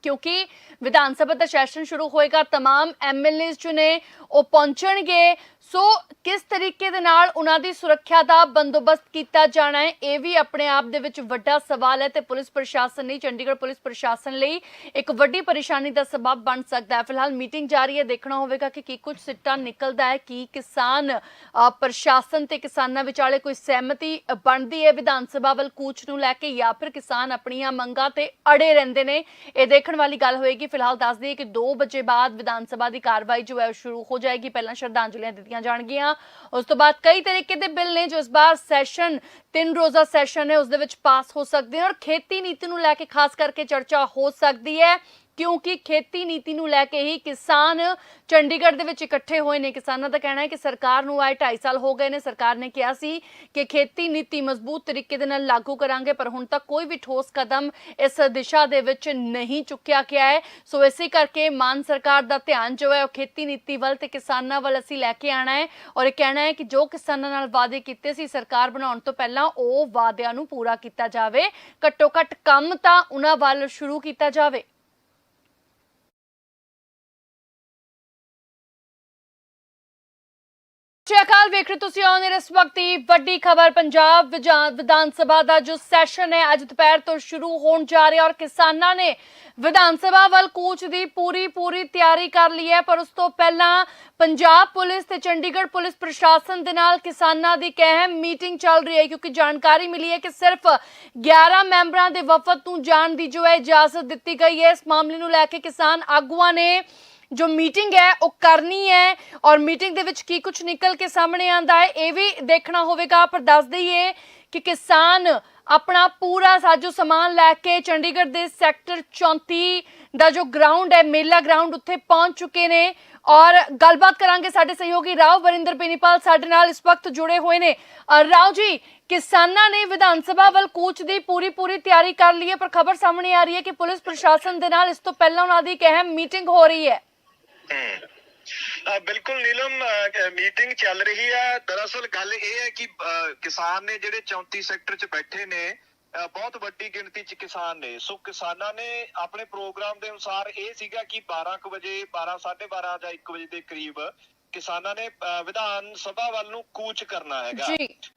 ਕਿਉਂਕਿ ਵਿਧਾਨ ਸਭਾ ਦਾ ਸੈਸ਼ਨ ਸ਼ੁਰੂ ਹੋਏਗਾ तमाम ਐਮਐਲਏਸ ਜੋ ਨੇ ਉਹ ਪਹੁੰਚਣਗੇ ਸੋ ਕਿਸ ਤਰੀਕੇ ਦੇ ਨਾਲ ਉਹਨਾਂ ਦੀ ਸੁਰੱਖਿਆ ਦਾ ਬੰਦੋਬਸਤ ਕੀਤਾ ਜਾਣਾ ਹੈ ਇਹ ਵੀ ਆਪਣੇ ਆਪ ਦੇ ਵਿੱਚ ਵੱਡਾ ਸਵਾਲ ਹੈ ਤੇ ਪੁਲਿਸ ਪ੍ਰਸ਼ਾਸਨ ਲਈ ਚੰਡੀਗੜ੍ਹ ਪੁਲਿਸ ਪ੍ਰਸ਼ਾਸਨ ਲਈ ਇੱਕ ਵੱਡੀ ਪਰੇਸ਼ਾਨੀ ਦਾ ਸਬਬ ਬਣ ਸਕਦਾ ਹੈ ਫਿਲਹਾਲ ਮੀਟਿੰਗ ਜਾਰੀ ਹੈ ਦੇਖਣਾ ਹੋਵੇਗਾ ਕਿ ਕੀ ਕੁਝ ਸਿੱਟਾ ਨਿਕਲਦਾ ਹੈ ਕੀ ਕਿਸਾਨ ਅ, ਪ੍ਰਸ਼ਾਸਨ ਤੇ ਕਿਸਾਨਾਂ ਵਿਚਾਲੇ ਕੋਈ ਸਹਿਮਤੀ ਅ, ਬਣਦੀ ਹੈ ਵਿਧਾਨ ਸਭਾ ਵੱਲ ਕੂਚ ਨੂੰ ਲੈ ਕੇ ਜਾਂ ਫਿਰ ਕਿਸਾਨ ਆਪਣੀਆਂ ਮੰਗਾਂ ਤੇ ਅੜੇ ਰਹਿੰਦੇ ਨੇ ਇਹ ਦੇਖਣ ਵਾਲੀ ਗੱਲ ਹੋਏਗੀ। ਫਿਲਹਾਲ ਦੱਸ ਦਈਏ ਕਿ 2 ਵਜੇ ਬਾਅਦ ਵਿਧਾਨ ਸਭਾ ਦੀ ਕਾਰਵਾਈ ਜੋ ਹੈ ਉਹ ਸ਼ੁਰੂ ਹੋ ਜਾਏਗੀ। ਪਹਿਲਾਂ ਸ਼ਰਧਾਂਜਲੀਆਂ ਦਿੱਤੀਆਂ ਜਾਣਗੀਆਂ। ਉਸ ਤੋਂ ਬਾਅਦ ਕਈ ਤਰੀਕੇ ਦੇ ਬਿੱਲ ਨੇ, ਜੋ ਇਸ ਵਾਰ ਸੈਸ਼ਨ, ਤਿੰਨ ਰੋਜ਼ਾ ਸੈਸ਼ਨ ਹੈ ਉਸ ਦੇ ਵਿੱਚ ਪਾਸ ਹੋ ਸਕਦੇ ਹਨ ਔਰ ਖੇਤੀ ਨੀਤੀ ਨੂੰ ਲੈ ਕੇ ਖਾਸ ਕਰਕੇ ਚਰਚਾ ਹੋ ਸਕਦੀ ਹੈ। ਕਿਉਂਕਿ ਖੇਤੀ ਨੀਤੀ ਨੂੰ ਲੈ ਕੇ ਹੀ ਕਿਸਾਨ ਚੰਡੀਗੜ੍ਹ ਦੇ ਵਿੱਚ ਇਕੱਠੇ ਹੋਏ ਨੇ। ਕਿਸਾਨਾਂ ਦਾ ਕਹਿਣਾ ਹੈ ਕਿ ਸਰਕਾਰ ਨੂੰ ਆਏ 2.5 ਸਾਲ ਹੋ ਗਏ ਨੇ। ਸਰਕਾਰ ਨੇ ਕਿਹਾ ਸੀ ਕਿ ਖੇਤੀ ਨੀਤੀ ਮਜ਼ਬੂਤ ਤਰੀਕੇ ਦੇ ਨਾਲ ਲਾਗੂ ਕਰਾਂਗੇ, ਪਰ ਹੁਣ ਤੱਕ ਕੋਈ ਵੀ ਠੋਸ ਕਦਮ ਇਸ ਦਿਸ਼ਾ ਦੇ ਵਿੱਚ ਨਹੀਂ ਚੁੱਕਿਆ ਗਿਆ ਹੈ। ਸੋ ਇਸੇ ਕਰਕੇ ਮਾਨ ਸਰਕਾਰ ਦਾ ਧਿਆਨ ਜੋ ਹੈ ਉਹ ਖੇਤੀ ਨੀਤੀ ਵੱਲ ਤੇ ਕਿਸਾਨਾਂ ਵੱਲ ਅਸੀਂ ਲੈ ਕੇ ਆਣਾ ਹੈ ਔਰ ਇਹ ਕਹਿਣਾ ਹੈ ਕਿ ਜੋ ਕਿਸਾਨਾਂ ਨਾਲ ਵਾਅਦੇ ਕੀਤੇ ਸੀ ਸਰਕਾਰ ਬਣਾਉਣ ਤੋਂ ਪਹਿਲਾਂ ਉਹ ਵਾਅਦਿਆਂ ਨੂੰ ਪੂਰਾ ਕੀਤਾ ਜਾਵੇ। ਘੱਟੋ ਘੱਟ ਕੰਮ ਤਾਂ ਉਹਨਾਂ ਵੱਲ ਸ਼ੁਰੂ ਕੀਤਾ ਜਾਵੇ। ਸ਼੍ਰੀ ਅਕਾਲ। ਵੇਖ ਰਹੇ ਤੁਸੀਂ ਆਨ ਇਸ ਵਕਤ ਦੀ ਵੱਡੀ ਖਬਰ। ਪੰਜਾਬ ਵਿਧਾਨ ਸਭਾ ਦਾ ਜੋ ਸੈਸ਼ਨ ਹੈ, ਅੱਜ ਦੁਪਹਿਰ ਤੋਂ ਸ਼ੁਰੂ ਹੋਣ ਜਾ ਰਿਹਾ ਔਰ ਕਿਸਾਨਾਂ ਨੇ ਵਿਧਾਨ ਸਭਾ ਵੱਲ ਕੂਚ ਦੀ ਪੂਰੀ ਪੂਰੀ ਤਿਆਰੀ ਕਰ ਲਈ ਹੈ। ਪਰ ਉਸ ਤੋਂ ਪਹਿਲਾਂ ਪੰਜਾਬ ਪੁਲਿਸ ਤੇ ਚੰਡੀਗੜ੍ਹ ਪੁਲਿਸ ਪ੍ਰਸ਼ਾਸਨ ਦੇ ਨਾਲ ਕਿਸਾਨਾਂ ਦੀ ਇੱਕ ਅਹਿਮ ਮੀਟਿੰਗ ਚੱਲ ਰਹੀ ਹੈ, ਕਿਉਂਕਿ ਜਾਣਕਾਰੀ ਮਿਲੀ ਹੈ ਕਿ ਸਿਰਫ 11 ਮੈਂਬਰਾਂ ਦੇ ਵਫਦ ਨੂੰ ਜਾਣ ਦੀ ਜੋ ਹੈ ਇਜਾਜ਼ਤ ਦਿੱਤੀ ਗਈ ਹੈ। ਇਸ ਮਾਮਲੇ ਨੂੰ ਲੈ ਕੇ ਕਿਸਾਨ ਆਗੂਆਂ ਨੇ ਜੋ ਮੀਟਿੰਗ ਹੈ, ਉਹ ਕਰਨੀ ਹੈ ਔਰ ਮੀਟਿੰਗ ਦੇ ਵਿੱਚ ਕੀ ਕੁਝ ਨਿਕਲ ਕੇ ਸਾਹਮਣੇ ਆਂਦਾ ਹੈ, ਇਹ ਵੀ ਦੇਖਣਾ ਹੋਵੇਗਾ। ਪਰ ਦੱਸ ਦਈਏ ਕਿ ਕਿਸਾਨ ਆਪਣਾ ਪੂਰਾ ਸਾਜੋ ਸਮਾਨ ਲੈ ਕੇ ਚੰਡੀਗੜ੍ਹ ਦੇ ਸੈਕਟਰ 34 ਦਾ ਜੋ ਗਰਾਊਂਡ ਹੈ, ਮੇਲਾ ਗਰਾਊਂਡ ਉੱਥੇ ਪਹੁੰਚ ਚੁੱਕੇ ਨੇ ਔਰ ਗੱਲਬਾਤ ਕਰਾਂਗੇ ਸਾਡੇ ਸਹਿਯੋਗੀ ਰਾਓ ਵਰਿੰਦਰ ਬੇਨੀਪਾਲ ਸਾਡੇ ਨਾਲ ਇਸ ਵਕਤ ਜੁੜੇ ਹੋਏ ਨੇ। ਰਾਓ ਜੀ, ਕਿਸਾਨਾਂ ਨੇ ਵਿਧਾਨ ਸਭਾ ਵੱਲ ਕੂਚ ਦੀ ਪੂਰੀ ਪੂਰੀ ਤਿਆਰੀ ਕਰ ਲਈ ਹੈ, ਪਰ ਖਬਰ ਸਾਹਮਣੇ ਆ ਰਹੀ ਹੈ ਕਿ ਪੁਲਿਸ ਪ੍ਰਸ਼ਾਸਨ ਦੇ ਨਾਲ ਇਸ ਤੋਂ ਪਹਿਲਾਂ ਉਹਨਾਂ ਦੀ ਇੱਕ ਅਹਿਮ ਮੀਟਿੰਗ ਹੋ ਰਹੀ ਹੈ। ਬਿਲਕੁਲ ਨੀਲਮ ਮੀਟਿੰਗ ਚੱਲ ਰਹੀ ਹੈ ਦਰਅਸਲ ਗੱਲ ਇਹ ਹੈ ਕਿ ਕਿਸਾਨ ਨੇ ਜਿਹੜੇ 34 ਸੈਕਟਰ 'ਚ ਬੈਠੇ ਨੇ ਬਹੁਤ ਵੱਡੀ ਗਿਣਤੀ 'ਚ ਕਿਸਾਨ ਨੇ। ਸੋ ਕਿਸਾਨਾਂ ਨੇ ਆਪਣੇ ਪ੍ਰੋਗਰਾਮ ਦੇ ਅਨੁਸਾਰ ਇਹ ਸੀਗਾ ਕਿ 12 ਕੁ ਵਜੇ 12 12:30 ਜਾਂ 1 ਵਜੇ ਦੇ ਕਰੀਬ ਕਿਸਾਨਾਂ ਨੇ ਵਿਧਾਨ ਸਭਾ ਵੱਲ ਨੂੰ ਕੂਚ ਕਰਨਾ ਹੈਗਾ।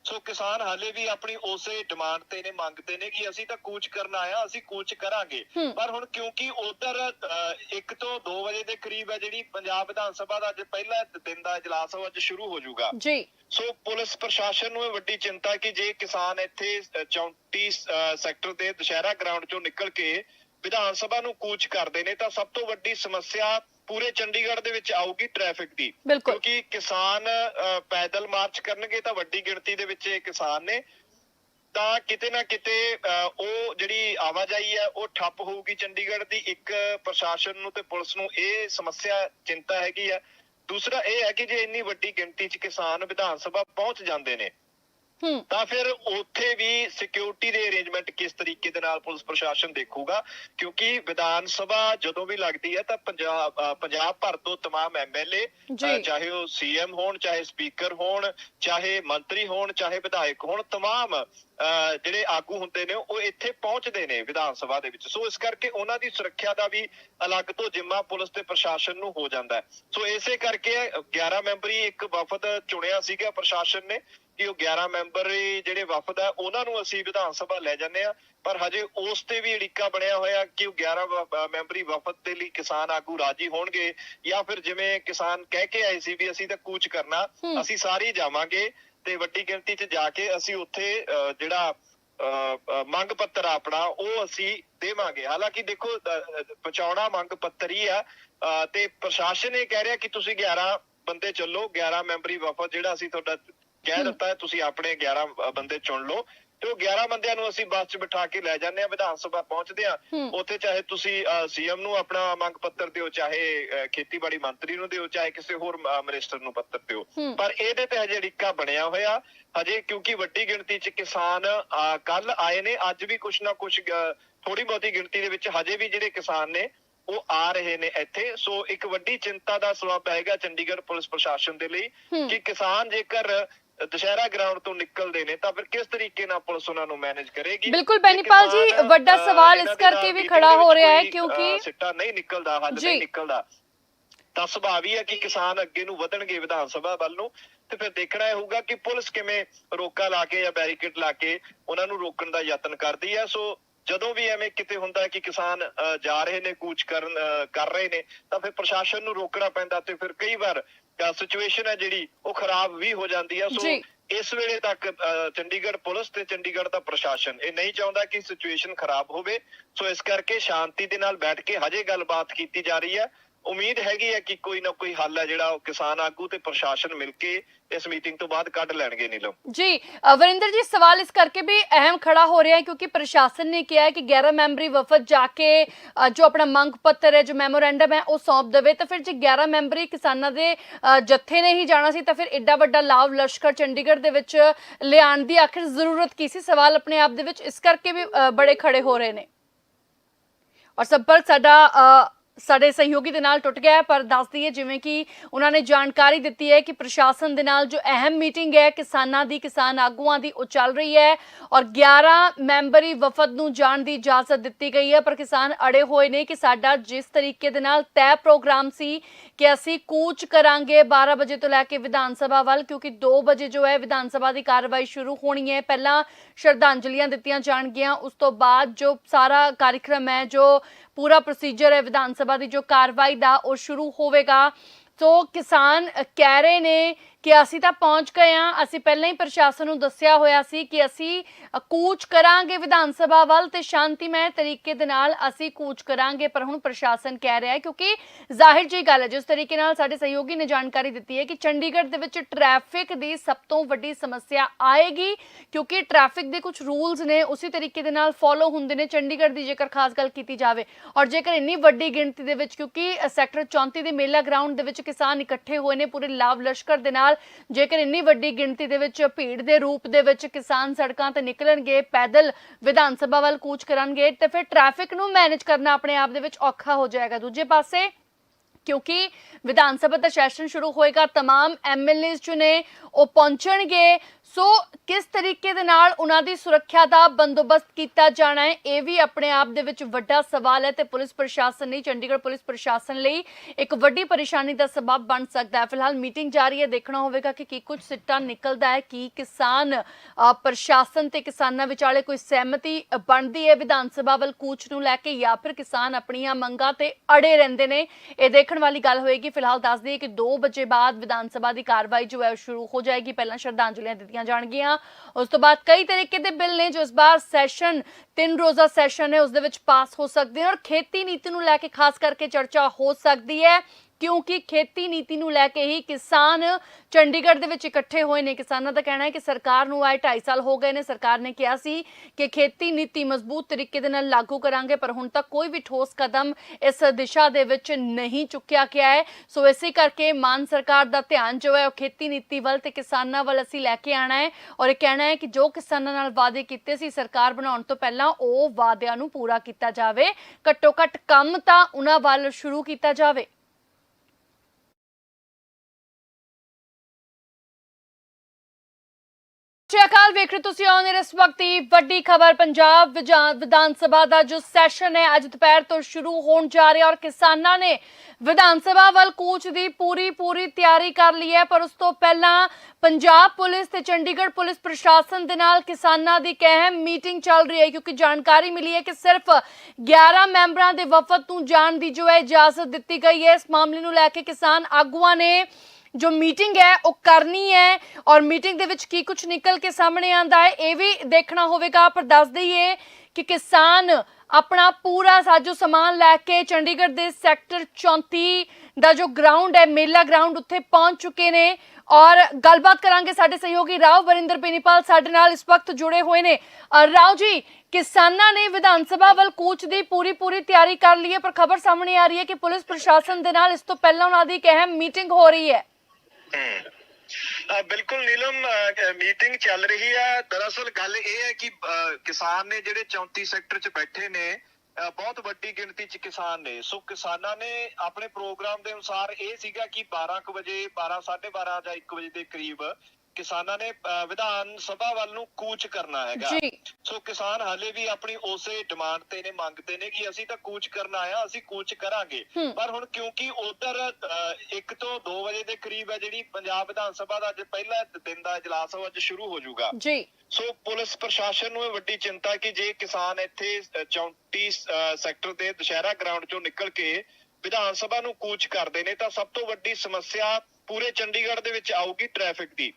ਸੋ ਕਿਸਾਨ ਹਾਲੇ ਵੀ ਆਪਣੀ ਉਸੇ ਡਿਮਾਂਡ ਤੇ ਨੇ ਮੰਗਦੇ ਨੇ ਕਿ ਅਸੀਂ ਤਾਂ ਕੂਚ ਕਰਨ ਆਇਆ ਅਸੀਂ ਕੂਚ ਕਰਾਂਗੇ। ਪਰ ਹੁਣ ਕਿਉਂਕਿ ਉਧਰ 1 ਤੋਂ 2 ਵਜੇ ਦੇ ਕਰੀਬ ਹੈ ਜਿਹੜੀ ਪੰਜਾਬ ਵਿਧਾਨ ਸਭਾ ਦਾ ਅੱਜ ਪਹਿਲਾ ਦਿਨ ਦਾ ਇਜਲਾਸ ਉਹ ਅੱਜ ਸ਼ੁਰੂ ਹੋ ਜਾਊਗਾ। ਜੀ। ਸੋ ਪੁਲਿਸ ਪ੍ਰਸ਼ਾਸਨ ਨੂੰ ਇਹ ਵੱਡੀ ਚਿੰਤਾ ਕਿ ਜੇ ਕਿਸਾਨ ਇੱਥੇ ਅ, 34 ਅ, ਸੈਕਟਰ ਦੇ ਦੁਸ਼ਹਿਰਾ ਗਰਾਊਂਡ ਚੋਂ ਨਿਕਲ ਕੇ ਵਿਧਾਨ ਸਭਾ ਨੂੰ ਕੂਚ ਕਰਦੇ ਨੇ ਤਾਂ ਸਭ ਤੋਂ ਵੱਡੀ ਸਮੱਸਿਆ ਪੂਰੇ ਚੰਡੀਗੜ੍ਹ ਦੇ ਵਿੱਚ ਆਊਗੀ ਟ੍ਰੈਫਿਕ ਦੀ। ਬਿਲਕੁਲ। ਕਿਉਂਕਿ ਕਿਸਾਨ ਅ, ਪੈਦਲ ਮਾਰਚ ਕਰਨਗੇ ਤਾਂ ਵੱਡੀ ਗਿਣਤੀ ਦੇ ਵਿੱਚ ਇਹ ਕਿਸਾਨ ਨੇ। ਤਾਂ ਕਿਤੇ ਨਾ ਕਿਤੇ ਅ, ਉਹ ਜਿਹੜੀ ਆਵਾਜਾਈ ਹੈ ਉਹ ਠੱਪ ਹੋਊਗੀ ਚੰਡੀਗੜ੍ਹ ਦੀ। ਇੱਕ ਪ੍ਰਸ਼ਾਸਨ ਨੂੰ ਤੇ ਪੁਲਿਸ ਨੂੰ ਇਹ ਸਮੱਸਿਆ ਚਿੰਤਾ ਹੈਗੀ ਆ। ਦੂਸਰਾ ਇਹ ਹੈ ਕਿ ਜੇ ਇੰਨੀ ਵੱਡੀ ਗਿਣਤੀ 'ਚ ਕਿਸਾਨ ਵਿਧਾਨ ਸਭਾ ਪਹੁੰਚ ਜਾਂਦੇ ਨੇ ਹੂੰ ਤਾਂ ਫਿਰ ਉੱਥੇ ਵੀ ਸਿਕਿਉਰਿਟੀ ਦੇ ਅਰੇਂਜਮੈਂਟ ਕਿਸ ਤਰੀਕੇ ਦੇ ਨਾਲ ਪੁਲਿਸ ਪ੍ਰਸ਼ਾਸਨ ਦੇਖੂਗਾ ਕਿਉਂਕਿ ਵਿਧਾਨ ਸਭਾ ਜਦੋਂ ਵੀ ਲੱਗਦੀ ਹੈ ਤਾਂ ਪੰਜਾਬ ਅ, ਪੰਜਾਬ ਭਰ ਤੋਂ तमाम ਐਮਐਲਏ ਜੀ। ਚਾਹੇ ਉਹ ਸੀਐਮ ਹੋਣ ਚਾਹੇ ਸਪੀਕਰ ਹੋਣ ਚਾਹੇ ਮੰਤਰੀ ਹੋਣ ਚਾਹੇ ਵਿਧਾਇਕ ਹੋਣ तमाम ਅ, ਜਿਹੜੇ ਆਗੂ ਹੁੰਦੇ ਨੇ ਉਹ ਇੱਥੇ ਪਹੁੰਚਦੇ ਨੇ ਵਿਧਾਨ ਸਭਾ ਦੇ ਵਿੱਚ ਸੋ ਇਸ ਕਰਕੇ ਉਹਨਾਂ ਦੀ ਸੁਰੱਖਿਆ ਦਾ ਵੀ ਅਲੱਗ ਤੋਂ ਜ਼ਿੰਮਾ ਪੁਲਿਸ ਤੇ ਪ੍ਰਸ਼ਾਸਨ ਨੂੰ ਹੋ ਜਾਂਦਾ ਹੈ ਸੋ ਇਸੇ ਕਰਕੇ 11 ਮੈਂਬਰੀ ਇੱਕ ਵਫਦ ਚੁਣਿਆ ਸੀਗਾ ਪ੍ਰਸ਼ਾਸਨ ਨੇ ਕਿ ਉਹ 11 ਮੈਂਬਰੀ ਜਿਹੜੇ ਵਫਦ ਆ ਉਹਨਾਂ ਨੂੰ ਅਸੀਂ ਵਿਧਾਨ ਸਭਾ ਲੈ ਜਾਂਦੇ ਆ ਪਰ ਹਜੇ ਉਸ ਤੇ ਵੀ ਅੜਿੱਕਾ ਬਣਿਆ ਹੋਇਆ ਕਿ ਉਹ 11 ਵ- ਅ, ਮੈਂਬਰੀ ਵਫਦ ਦੇ ਲਈ ਕਿਸਾਨ ਆਗੂ ਰਾਜੀ ਹੋਣਗੇ ਜਾਂ ਫਿਰ ਜਿਵੇਂ ਕਿਸਾਨ ਕਹਿ ਕੇ ਆਏ ਸੀ ਵੀ ਅਸੀਂ ਤਾਂ ਕੂਚ ਕਰਨਾ। ਅਸੀਂ ਸਾਰੇ ਜਾਵਾਂਗੇ ਤੇ ਵੱਡੀ ਗਿਣਤੀ 'ਚ ਜਾ ਕੇ ਅਸੀਂ ਉੱਥੇ ਜਿਹੜਾ ਮੰਗ ਪੱਤਰ ਆਪਣਾ ਉਹ ਅਸੀਂ ਦੇਵਾਂਗੇ ਹਾਲਾਂਕਿ ਦੇਖੋ ਪਹੁੰਚਾਉਣਾ ਮੰਗ ਪੱਤਰ ਹੀ ਆ ਤੇ ਪ੍ਰਸ਼ਾਸਨ ਇਹ ਕਹਿ ਰਿਹਾ ਕਿ ਤੁਸੀਂ 11 ਬੰਦੇ ਚੱਲੋ 11 ਮੈਂਬਰੀ ਵਫਦ ਜਿਹੜਾ ਅਸੀਂ ਤੁਹਾਡਾ ਕਹਿ। ਦਿੱਤਾ ਤੁਸੀਂ ਆਪਣੇ 11 ਅ, ਬੰਦੇ ਚੁਣ ਲਓ ਤੇ ਉਹ 11 ਬੰਦਿਆਂ ਨੂੰ ਅਸੀਂ ਬੱਸ 'ਚ ਬਿਠਾ ਕੇ ਲੈ ਜਾਂਦੇ ਆ ਵਿਧਾਨ ਸਭਾ ਪਹੁੰਚਦੇ ਆ ਉੱਥੇ ਚਾਹੇ ਤੁਸੀਂ ਸੀਐਮ ਨੂੰ ਆਪਣਾ ਮੰਗ ਪੱਤਰ ਦਿਓ ਚਾਹੇ ਖੇਤੀਬਾੜੀ ਮੰਤਰੀ ਨੂੰ ਦਿਓ ਚਾਹੇ ਕਿਸੇ ਹੋਰ ਮਿਨਿਸਟਰ ਨੂੰ ਪੱਤਰ ਦਿਓ। ਪਰ ਇਹਦੇ ਤੇ ਹਜੇ ਅੜਿੱਕਾ ਬਣਿਆ ਹੋਇਆ। ਹਜੇ ਕਿਉਂਕਿ ਵੱਡੀ ਗਿਣਤੀ 'ਚ ਕਿਸਾਨ ਕੱਲ ਆਏ ਨੇ ਅੱਜ ਵੀ ਕੁਛ ਨਾ ਕੁਛ ਥੋੜੀ ਬਹੁਤੀ ਗਿਣਤੀ ਦੇ ਵਿੱਚ ਹਜੇ ਵੀ ਜਿਹੜੇ ਕਿਸਾਨ ਨੇ ਉਹ ਆ ਰਹੇ ਨੇ ਇੱਥੇ। ਸੋ ਇੱਕ ਵੱਡੀ ਚਿੰਤਾ ਦਾ ਸਬਬ ਪਏਗਾ ਚੰਡੀਗੜ੍ਹ ਪੁਲਿਸ ਪ੍ਰਸ਼ਾਸਨ ਦੇ ਲਈ ਕਿ ਕਿਸਾਨ ਜੇਕਰ ਦੁਸ਼ਹਿਰਾ ਗਰਾਊਂਡ ਤੋਂ ਨਿਕਲਦੇ ਨੇ ਤਾਂ ਫਿਰ ਕਿਸ ਤਰੀਕੇ ਨਾਲ ਪੁਲਿਸ ਉਹਨਾਂ ਨੂੰ ਮੈਨੇਜ ਕਰੇਗੀ? ਬਿਲਕੁਲ ਬੈਨੀਪਾਲ ਜੀ, ਵੱਡਾ ਸਵਾਲ ਇਸ ਕਰਕੇ ਵੀ ਖੜਾ ਹੋ ਰਿਹਾ ਹੈ ਕਿਉਂਕਿ- ਸਿੱਟਾ ਨਹੀਂ ਨਿਕਲਦਾ ਹੱਲ। ਨਹੀਂ ਨਿਕਲਦਾ। ਤਾਂ ਸੁਭਾਵੀ ਹੈ ਕਿ ਕਿਸਾਨ ਅੱਗੇ ਨੂੰ ਵਧਣਗੇ ਵਿਧਾਨ ਸਭਾ ਵੱਲ ਨੂੰ ਤੇ ਫਿਰ ਦੇਖਣਾ ਇਹ ਹੋਊਗਾ ਕਿ ਪੁਲਿਸ ਕਿਵੇਂ ਰੋਕਾ ਲਾ ਕੇ ਜਾਂ ਬੈਰੀਕੇਡ ਲਾ ਕੇ ਉਹਨਾਂ ਨੂੰ ਰੋਕਣ ਦਾ ਯਤਨ ਕਰਦੀ ਹੈ। ਸੋ ਜਦੋਂ ਵੀ ਐਵੇਂ ਕਿਤੇ ਹੁੰਦਾ ਹੈ ਕਿ ਕਿਸਾਨ ਜਾ ਰਹੇ ਨੇ ਕੂਚ ਕਰਨ ਕਰ ਰਹੇ ਨੇ ਤਾਂ ਫਿਰ ਪ੍ਰਸ਼ਾਸਨ ਨੂੰ ਰੋਕਣਾ ਪੈਂਦਾ ਤੇ ਫਿਰ ਕਈ ਵਾਰ ਸਿਚੁਏਸ਼ਨ ਹੈ ਜਿਹੜੀ ਉਹ ਖਰਾਬ ਵੀ ਹੋ ਜਾਂਦੀ ਹੈ। ਸੋ। ਇਸ ਵੇਲੇ ਤੱਕ ਚੰਡੀਗੜ੍ਹ ਪੁਲਿਸ ਤੇ ਚੰਡੀਗੜ੍ਹ ਦਾ ਪ੍ਰਸ਼ਾਸਨ ਇਹ ਨਹੀਂ ਚਾਹੁੰਦਾ ਕਿ ਸਿਚੁਏਸ਼ਨ ਖਰਾਬ ਹੋਵੇ। ਸੋ ਇਸ ਕਰਕੇ ਸ਼ਾਂਤੀ ਦੇ ਨਾਲ ਬੈਠ ਕੇ ਹਜੇ ਗੱਲਬਾਤ ਕੀਤੀ ਜਾ ਰਹੀ ਹੈ। ਉਮੀਦ ਹੈਗੀ ਹੈ ਕਿ ਕੋਈ ਨਾ ਕੋਈ ਹੱਲ ਹੈ ਜਿਹੜਾ ਕਿਸਾਨ ਆਗੂ ਤੇ ਪ੍ਰਸ਼ਾਸਨ ਮਿਲ ਕੇ ਇਸ ਮੀਟਿੰਗ ਤੋਂ ਬਾਅਦ ਕੱਢ ਲੈਣਗੇ ਨੀਲਮ। ਜੀ ਵਰਿੰਦਰ ਜੀ, ਸਵਾਲ ਇਸ ਕਰਕੇ ਵੀ ਅਹਿਮ ਖੜਾ ਹੋ ਰਿਹਾ ਹੈ ਕਿਉਂਕਿ ਪ੍ਰਸ਼ਾਸਨ ਨੇ ਕਿਹਾ ਹੈ ਕਿ 11 ਮੈਂਬਰੀ ਵਫਦ ਜਾ ਕੇ ਜੋ ਆਪਣਾ ਮੰਗ ਪੱਤਰ ਹੈ, ਜੋ ਮੈਮੋਰੈਂਡਮ ਹੈ, ਉਹ ਸੌਂਪ ਦੇਵੇ। ਤਾਂ ਫਿਰ ਜੇ 11 ਮੈਂਬਰੀ ਕਿਸਾਨਾਂ ਦੇ ਜੱਥੇ ਨੇ ਹੀ ਜਾਣਾ ਸੀ, ਤਾਂ ਫਿਰ ਐਡਾ ਵੱਡਾ ਲਾਭ ਲਸ਼ਕਰ ਚੰਡੀਗੜ੍ਹ ਦੇ ਵਿੱਚ ਲਿਆਉਣ ਦੀ ਆਖਿਰ ਜ਼ਰੂਰਤ ਕੀ ਸੀ? ਸਵਾਲ ਆਪਣੇ ਆਪ ਦੇ ਵਿੱਚ ਇਸ ਕਰਕੇ ਵੀ ਬੜੇ ਖੜੇ ਹੋ ਰਹੇ ਨੇ। ਔਰ ਸੰਪਰਕ ਸਾਡਾ ਸਾਡੇ ਸਹਿਯੋਗੀ ਦੇ ਨਾਲ ਟੁੱਟ ਗਿਆ ਪਰ ਦੱਸ ਦਈਏ ਜਿਵੇਂ ਕਿ ਉਹਨਾਂ ਨੇ ਜਾਣਕਾਰੀ ਦਿੱਤੀ ਹੈ ਕਿ ਪ੍ਰਸ਼ਾਸਨ ਦੇ ਨਾਲ ਜੋ ਅਹਿਮ ਮੀਟਿੰਗ ਹੈ, ਕਿਸਾਨਾਂ ਦੀ, ਕਿਸਾਨ ਆਗੂਆਂ ਦੀ, ਉਹ ਚੱਲ ਰਹੀ ਹੈ ਔਰ 11 ਮੈਂਬਰੀ ਵਫਦ ਨੂੰ ਜਾਣ ਦੀ ਇਜਾਜ਼ਤ ਦਿੱਤੀ ਗਈ ਹੈ, ਪਰ ਕਿਸਾਨ ਅੜੇ ਹੋਏ ਨੇ ਕਿ ਸਾਡਾ ਜਿਸ ਤਰੀਕੇ ਦੇ ਨਾਲ ਤੈਅ ਪ੍ਰੋਗਰਾਮ ਸੀ ਕਿ ਅਸੀਂ ਕੂਚ ਕਰਾਂਗੇ 12 ਵਜੇ ਤੋਂ ਲੈ ਕੇ ਵਿਧਾਨ ਸਭਾ ਵੱਲ, ਕਿਉਂਕਿ 2 ਵਜੇ ਜੋ ਹੈ ਵਿਧਾਨ ਸਭਾ ਦੀ ਕਾਰਵਾਈ ਸ਼ੁਰੂ ਹੋਣੀ ਹੈ। ਪਹਿਲਾਂ ਸ਼ਰਧਾਂਜਲੀਆਂ ਦਿੱਤੀਆਂ ਜਾਣਗੀਆਂ, ਉਸ ਤੋਂ ਬਾਅਦ ਜੋ ਸਾਰਾ ਕਾਰਜਕ੍ਰਮ ਹੈ, ਜੋ ਪੂਰਾ ਪ੍ਰੋਸੀਜਰ ਹੈ ਵਿਧਾਨ ਸਭਾ ਦੀ ਜੋ ਕਾਰਵਾਈ ਦਾ, ਉਹ ਸ਼ੁਰੂ ਹੋਵੇਗਾ। ਸੋ ਕਿਸਾਨ ਕਹਿ ਰਹੇ ਨੇ ਕਿ ਅਸੀਂ ਤਾਂ ਪਹੁੰਚ ਗਏ ਹਾਂ, ਅਸੀਂ ਪਹਿਲਾਂ ਹੀ ਪ੍ਰਸ਼ਾਸਨ ਨੂੰ ਦੱਸਿਆ ਹੋਇਆ ਸੀ ਕਿ ਅਸੀਂ ਕੂਚ ਕਰਾਂਗੇ ਵਿਧਾਨ ਸਭਾ ਵੱਲ ਤੇ ਸ਼ਾਂਤੀਮੈ ਤਰੀਕੇ ਦੇ ਨਾਲ ਅਸੀਂ ਕੂਚ ਕਰਾਂਗੇ, ਪਰ ਹੁਣ ਪ੍ਰਸ਼ਾਸਨ ਕਹਿ ਰਿਹਾ ਹੈ ਕਿਉਂਕਿ ਜ਼ਾਹਿਰ ਜੀ ਗੱਲ ਹੈ, ਜਿਸ ਤਰੀਕੇ ਨਾਲ ਸਾਡੇ ਸਹਿਯੋਗੀ ਨੇ ਜਾਣਕਾਰੀ ਦਿੱਤੀ ਹੈ ਕਿ ਚੰਡੀਗੜ੍ਹ ਦੇ ਵਿੱਚ ਟ੍ਰੈਫਿਕ ਦੀ ਸਭ ਤੋਂ ਵੱਡੀ ਸਮੱਸਿਆ ਆਏਗੀ ਕਿਉਂਕਿ ਟ੍ਰੈਫਿਕ ਦੇ ਕੁਝ ਰੂਲਸ ਨੇ, ਉਸੇ ਤਰੀਕੇ ਦੇ ਨਾਲ ਫੋਲੋ ਹੁੰਦੇ ਨੇ ਚੰਡੀਗੜ੍ਹ ਦੀ ਜੇਕਰ ਖਾਸ ਗੱਲ ਕੀਤੀ ਜਾਵੇ। ਔਰ ਜੇਕਰ ਇੰਨੀ ਵੱਡੀ ਗਿਣਤੀ ਦੇ ਵਿੱਚ ਕਿਉਂਕਿ ਸੈਕਟਰ 34 ਦੇ ਮੇਲਾ ਗਰਾਊਂਡ ਦੇ ਵਿੱਚ ਕਿਸਾਨ ਇਕੱਠੇ ਹੋਏ ਨੇ, ਪੂਰੇ ਲਾਭ ਲਸ਼ਕਰ ਦੇ ਨਾਲ ਜੇਕਰ ਇੰਨੀ ਵੱਡੀ ਗਿਣਤੀ ਦੇ ਵਿੱਚ ਭੀੜ ਦੇ ਰੂਪ ਦੇ ਵਿੱਚ ਕਿਸਾਨ ਸੜਕਾਂ ਤੇ ਨਿਕਲਣਗੇ ਪੈਦਲ ਵਿਧਾਨ ਸਭਾ ਵੱਲ ਕੂਚ ਕਰਨਗੇ ਤੇ ਫਿਰ ਟ੍ਰੈਫਿਕ ਨੂੰ ਮੈਨੇਜ ਕਰਨਾ ਆਪਣੇ ਆਪ ਦੇ ਵਿੱਚ ਔਖਾ ਹੋ ਜਾਏਗਾ ਦੂਜੇ ਪਾਸੇ ਕਿਉਂਕਿ ਵਿਧਾਨ ਸਭਾ ਦਾ ਸੈਸ਼ਨ ਸ਼ੁਰੂ ਹੋਏਗਾ तमाम ਐਮਐਲਏਸ ਜੋ ਨੇ ਉਹ ਪਹੁੰਚਣਗੇ ਸੋ ਕਿਸ ਤਰੀਕੇ ਦੇ ਨਾਲ ਉਹਨਾਂ ਦੀ ਸੁਰੱਖਿਆ ਦਾ ਬੰਦੋਬਸਤ ਕੀਤਾ ਜਾਣਾ ਹੈ, ਇਹ ਵੀ ਆਪਣੇ ਆਪ ਦੇ ਵਿੱਚ ਵੱਡਾ ਸਵਾਲ ਹੈ ਤੇ ਪੁਲਿਸ ਪ੍ਰਸ਼ਾਸਨ ਲਈ, ਚੰਡੀਗੜ੍ਹ ਪੁਲਿਸ ਪ੍ਰਸ਼ਾਸਨ ਲਈ ਇੱਕ ਵੱਡੀ ਪਰੇਸ਼ਾਨੀ ਦਾ ਸਬਬ ਬਣ ਸਕਦਾ ਹੈ। ਫਿਲਹਾਲ ਮੀਟਿੰਗ ਜਾਰੀ ਹੈ, ਦੇਖਣਾ ਹੋਵੇਗਾ ਕਿ ਕੀ ਕੁਝ ਸਿੱਟਾ ਨਿਕਲਦਾ ਹੈ, ਕੀ ਕਿਸਾਨ ਪ੍ਰਸ਼ਾਸਨ ਤੇ ਕਿਸਾਨਾਂ ਵਿਚਾਲੇ ਕੋਈ ਸਹਿਮਤੀ ਬਣਦੀ ਹੈ। ਵਿਧਾਨ ਸਭਾ ਵੱਲ ਕੂਚ ਨੂੰ ਲੈ ਕੇ ਜਾਂ ਫਿਰ ਕਿਸਾਨ ਆਪਣੀਆਂ ਮੰਗਾਂ ਤੇ ਅੜੇ ਰਹਿੰਦੇ ਨੇ, ਇਹ ਦੇਖਣ ਵਾਲੀ ਗੱਲ ਹੋਏਗੀ। ਫਿਲਹਾਲ ਦੱਸ ਦਈਏ ਕਿ 2 ਵਜੇ ਬਾਅਦ ਵਿਧਾਨ ਸਭਾ ਦੀ ਕਾਰਵਾਈ ਜੋ ਹੈ, ਉਹ ਸ਼ੁਰੂ ਹੋ ਜਾਏਗੀ। ਪਹਿਲਾਂ ਸ਼ਰਧਾਂਜਲੀਆਂ ਦਿੱਤੀਆਂ ਜਾਣਗੀਆਂ। ਉਸ ਤੋਂ ਬਾਅਦ ਕਈ ਤਰੀਕੇ ਦੇ ਬਿੱਲ ਨੇ ਜੋ ਇਸ ਵਾਰ ਸੈਸ਼ਨ, ਤਿੰਨ ਰੋਜ਼ਾ ਸੈਸ਼ਨ ਹੈ ਉਸ ਦੇ ਵਿੱਚ ਪਾਸ ਹੋ ਸਕਦੇ ਹਨ ਔਰ ਖੇਤੀ ਨੀਤੀ ਨੂੰ ਲੈ ਕੇ ਖਾਸ ਕਰਕੇ ਚਰਚਾ ਹੋ ਸਕਦੀ ਹੈ। ਕਿਉਂਕਿ ਖੇਤੀ ਨੀਤੀ ਨੂੰ ਲੈ ਕੇ ਹੀ ਕਿਸਾਨ ਚੰਡੀਗੜ੍ਹ ਦੇ ਵਿੱਚ ਇਕੱਠੇ ਹੋਏ ਨੇ। ਕਿਸਾਨਾਂ ਦਾ ਕਹਿਣਾ ਹੈ ਕਿ ਸਰਕਾਰ ਨੂੰ ਆਏ 2.5 ਸਾਲ ਹੋ ਗਏ ਨੇ। ਸਰਕਾਰ ਨੇ ਕਿਹਾ ਸੀ ਕਿ ਖੇਤੀ ਨੀਤੀ ਮਜ਼ਬੂਤ ਤਰੀਕੇ ਦੇ ਨਾਲ ਲਾਗੂ ਕਰਾਂਗੇ, ਪਰ ਹੁਣ ਤੱਕ ਕੋਈ ਵੀ ਠੋਸ ਕਦਮ ਇਸ ਦਿਸ਼ਾ ਦੇ ਵਿੱਚ ਨਹੀਂ ਚੁੱਕਿਆ ਗਿਆ ਹੈ। ਸੋ ਇਸੇ ਕਰਕੇ ਮਾਨ ਸਰਕਾਰ ਦਾ ਧਿਆਨ ਜੋ ਹੈ ਉਹ ਖੇਤੀ ਨੀਤੀ ਵੱਲ ਤੇ ਕਿਸਾਨਾਂ ਵੱਲ ਅਸੀਂ ਲੈ ਕੇ ਆਣਾ ਹੈ ਔਰ ਇਹ ਕਹਿਣਾ ਹੈ ਕਿ ਜੋ ਕਿਸਾਨਾਂ ਨਾਲ ਵਾਅਦੇ ਕੀਤੇ ਸੀ ਸਰਕਾਰ ਬਣਾਉਣ ਤੋਂ ਪਹਿਲਾਂ ਉਹ ਵਾਅਦਿਆਂ ਨੂੰ ਪੂਰਾ ਕੀਤਾ ਜਾਵੇ। ਘੱਟੋ ਘੱਟ ਕੰਮ ਤਾਂ ਉਹਨਾਂ ਵੱਲ ਸ਼ੁਰੂ ਕੀਤਾ ਜਾਵੇ। ਸ਼੍ਰੀ ਅਕਾਲ। ਵੇਖ ਰਹੇ ਤੁਸੀਂ ਆਨ ਇਸ ਵਕਤ ਦੀ ਵੱਡੀ ਖਬਰ। ਪੰਜਾਬ ਵਿਧਾਨ ਸਭਾ ਦਾ ਜੋ ਸੈਸ਼ਨ ਹੈ, ਅੱਜ ਦੁਪਹਿਰ ਤੋਂ ਸ਼ੁਰੂ ਹੋਣ ਜਾ ਰਿਹਾ ਔਰ ਕਿਸਾਨਾਂ ਨੇ ਵਿਧਾਨ ਸਭਾ ਵੱਲ ਕੂਚ ਦੀ ਪੂਰੀ ਪੂਰੀ ਤਿਆਰੀ ਕਰ ਲਈ ਹੈ। ਪਰ ਉਸ ਤੋਂ ਪਹਿਲਾਂ ਪੰਜਾਬ ਪੁਲਿਸ ਤੇ ਚੰਡੀਗੜ੍ਹ ਪੁਲਿਸ ਪ੍ਰਸ਼ਾਸਨ ਦੇ ਨਾਲ ਕਿਸਾਨਾਂ ਦੀ ਇੱਕ ਅਹਿਮ ਮੀਟਿੰਗ ਚੱਲ ਰਹੀ ਹੈ, ਕਿਉਂਕਿ ਜਾਣਕਾਰੀ ਮਿਲੀ ਹੈ ਕਿ ਸਿਰਫ 11 ਮੈਂਬਰਾਂ ਦੇ ਵਫਦ ਨੂੰ ਜਾਣ ਦੀ ਜੋ ਹੈ ਇਜਾਜ਼ਤ ਦਿੱਤੀ ਗਈ ਹੈ। ਇਸ ਮਾਮਲੇ ਨੂੰ ਲੈ ਕੇ ਕਿਸਾਨ ਆਗੂਆਂ ਨੇ ਜੋ ਮੀਟਿੰਗ ਹੈ, ਉਹ ਕਰਨੀ ਹੈ ਔਰ ਮੀਟਿੰਗ ਦੇ ਵਿੱਚ ਕੀ ਕੁਝ ਨਿਕਲ ਕੇ ਸਾਹਮਣੇ ਆਂਦਾ ਹੈ, ਇਹ ਵੀ ਦੇਖਣਾ ਹੋਵੇਗਾ। ਪਰ ਦੱਸ ਦਈਏ ਕਿ ਕਿਸਾਨ ਆਪਣਾ ਪੂਰਾ ਸਾਜੋ ਸਮਾਨ ਲੈ ਕੇ ਚੰਡੀਗੜ੍ਹ ਦੇ ਸੈਕਟਰ 34 ਦਾ ਜੋ ਗਰਾਊਂਡ ਹੈ, ਮੇਲਾ ਗਰਾਊਂਡ ਉੱਥੇ ਪਹੁੰਚ ਚੁੱਕੇ ਨੇ ਔਰ ਗੱਲਬਾਤ ਕਰਾਂਗੇ ਸਾਡੇ ਸਹਿਯੋਗੀ ਰਾਓ ਵਰਿੰਦਰ ਬੇਨੀਪਾਲ ਸਾਡੇ ਨਾਲ ਇਸ ਵਕਤ ਜੁੜੇ ਹੋਏ ਨੇ। ਰਾਓ ਜੀ, ਕਿਸਾਨਾਂ ਨੇ ਵਿਧਾਨ ਸਭਾ ਵੱਲ ਕੂਚ ਦੀ ਪੂਰੀ ਪੂਰੀ ਤਿਆਰੀ ਕਰ ਲਈ ਹੈ, ਪਰ ਖਬਰ ਸਾਹਮਣੇ ਆ ਰਹੀ ਹੈ ਕਿ ਪੁਲਿਸ ਪ੍ਰਸ਼ਾਸਨ ਦੇ ਨਾਲ ਇਸ ਤੋਂ ਪਹਿਲਾਂ ਉਹਨਾਂ ਦੀ ਇੱਕ ਅਹਿਮ ਮੀਟਿੰਗ ਹੋ ਰਹੀ ਹੈ। ਬਿਲਕੁਲ ਨੀਲਮ ਮੀਟਿੰਗ ਚੱਲ ਰਹੀ ਹੈ ਦਰਅਸਲ ਗੱਲ ਇਹ ਹੈ ਕਿ ਕਿਸਾਨ ਨੇ ਜਿਹੜੇ 34 ਸੈਕਟਰ 'ਚ ਬੈਠੇ ਨੇ ਬਹੁਤ ਵੱਡੀ ਗਿਣਤੀ 'ਚ ਕਿਸਾਨ ਨੇ। ਸੋ ਕਿਸਾਨਾਂ ਨੇ ਆਪਣੇ ਪ੍ਰੋਗਰਾਮ ਦੇ ਅਨੁਸਾਰ ਇਹ ਸੀਗਾ ਕਿ 12 ਕੁ ਵਜੇ 12 12:30 ਜਾਂ 1 ਵਜੇ ਦੇ ਕਰੀਬ ਕਿਸਾਨਾਂ ਨੇ ਵਿਧਾਨ ਸਭਾ ਵੱਲ ਨੂੰ ਕੂਚ ਕਰਨਾ ਹੈਗਾ। ਸੋ ਕਿਸਾਨ ਹਾਲੇ ਵੀ ਆਪਣੀ ਉਸੇ ਡਿਮਾਂਡ ਤੇ ਨੇ ਮੰਗਦੇ ਨੇ ਕਿ ਅਸੀਂ ਤਾਂ ਕੂਚ ਕਰਨ ਆਇਆ ਅਸੀਂ ਕੂਚ ਕਰਾਂਗੇ। ਪਰ ਹੁਣ ਕਿਉਂਕਿ ਉਧਰ 1 ਤੋਂ 2 ਵਜੇ ਦੇ ਕਰੀਬ ਹੈ ਜਿਹੜੀ ਪੰਜਾਬ ਵਿਧਾਨ ਸਭਾ ਦਾ ਅੱਜ ਪਹਿਲਾ ਦਿਨ ਦਾ ਇਜਲਾਸ ਉਹ ਅੱਜ ਸ਼ੁਰੂ ਹੋ ਜਾਊਗਾ। ਜੀ। ਸੋ ਪੁਲਿਸ ਪ੍ਰਸ਼ਾਸਨ ਨੂੰ ਇਹ ਵੱਡੀ ਚਿੰਤਾ ਕਿ ਜੇ ਕਿਸਾਨ ਇੱਥੇ ਅ, 34 ਅ, ਸੈਕਟਰ ਦੇ ਦੁਸ਼ਹਿਰਾ ਗਰਾਊਂਡ ਚੋਂ ਨਿਕਲ ਕੇ ਵਿਧਾਨ ਸਭਾ ਨੂੰ ਕੂਚ ਕਰਦੇ ਨੇ ਤਾਂ ਸਭ ਤੋਂ ਵੱਡੀ ਸਮੱਸਿਆ ਪੂਰੇ ਚੰਡੀਗੜ੍ਹ ਦੇ ਵਿੱਚ ਆਊਗੀ ਟ੍ਰੈਫਿਕ ਦੀ।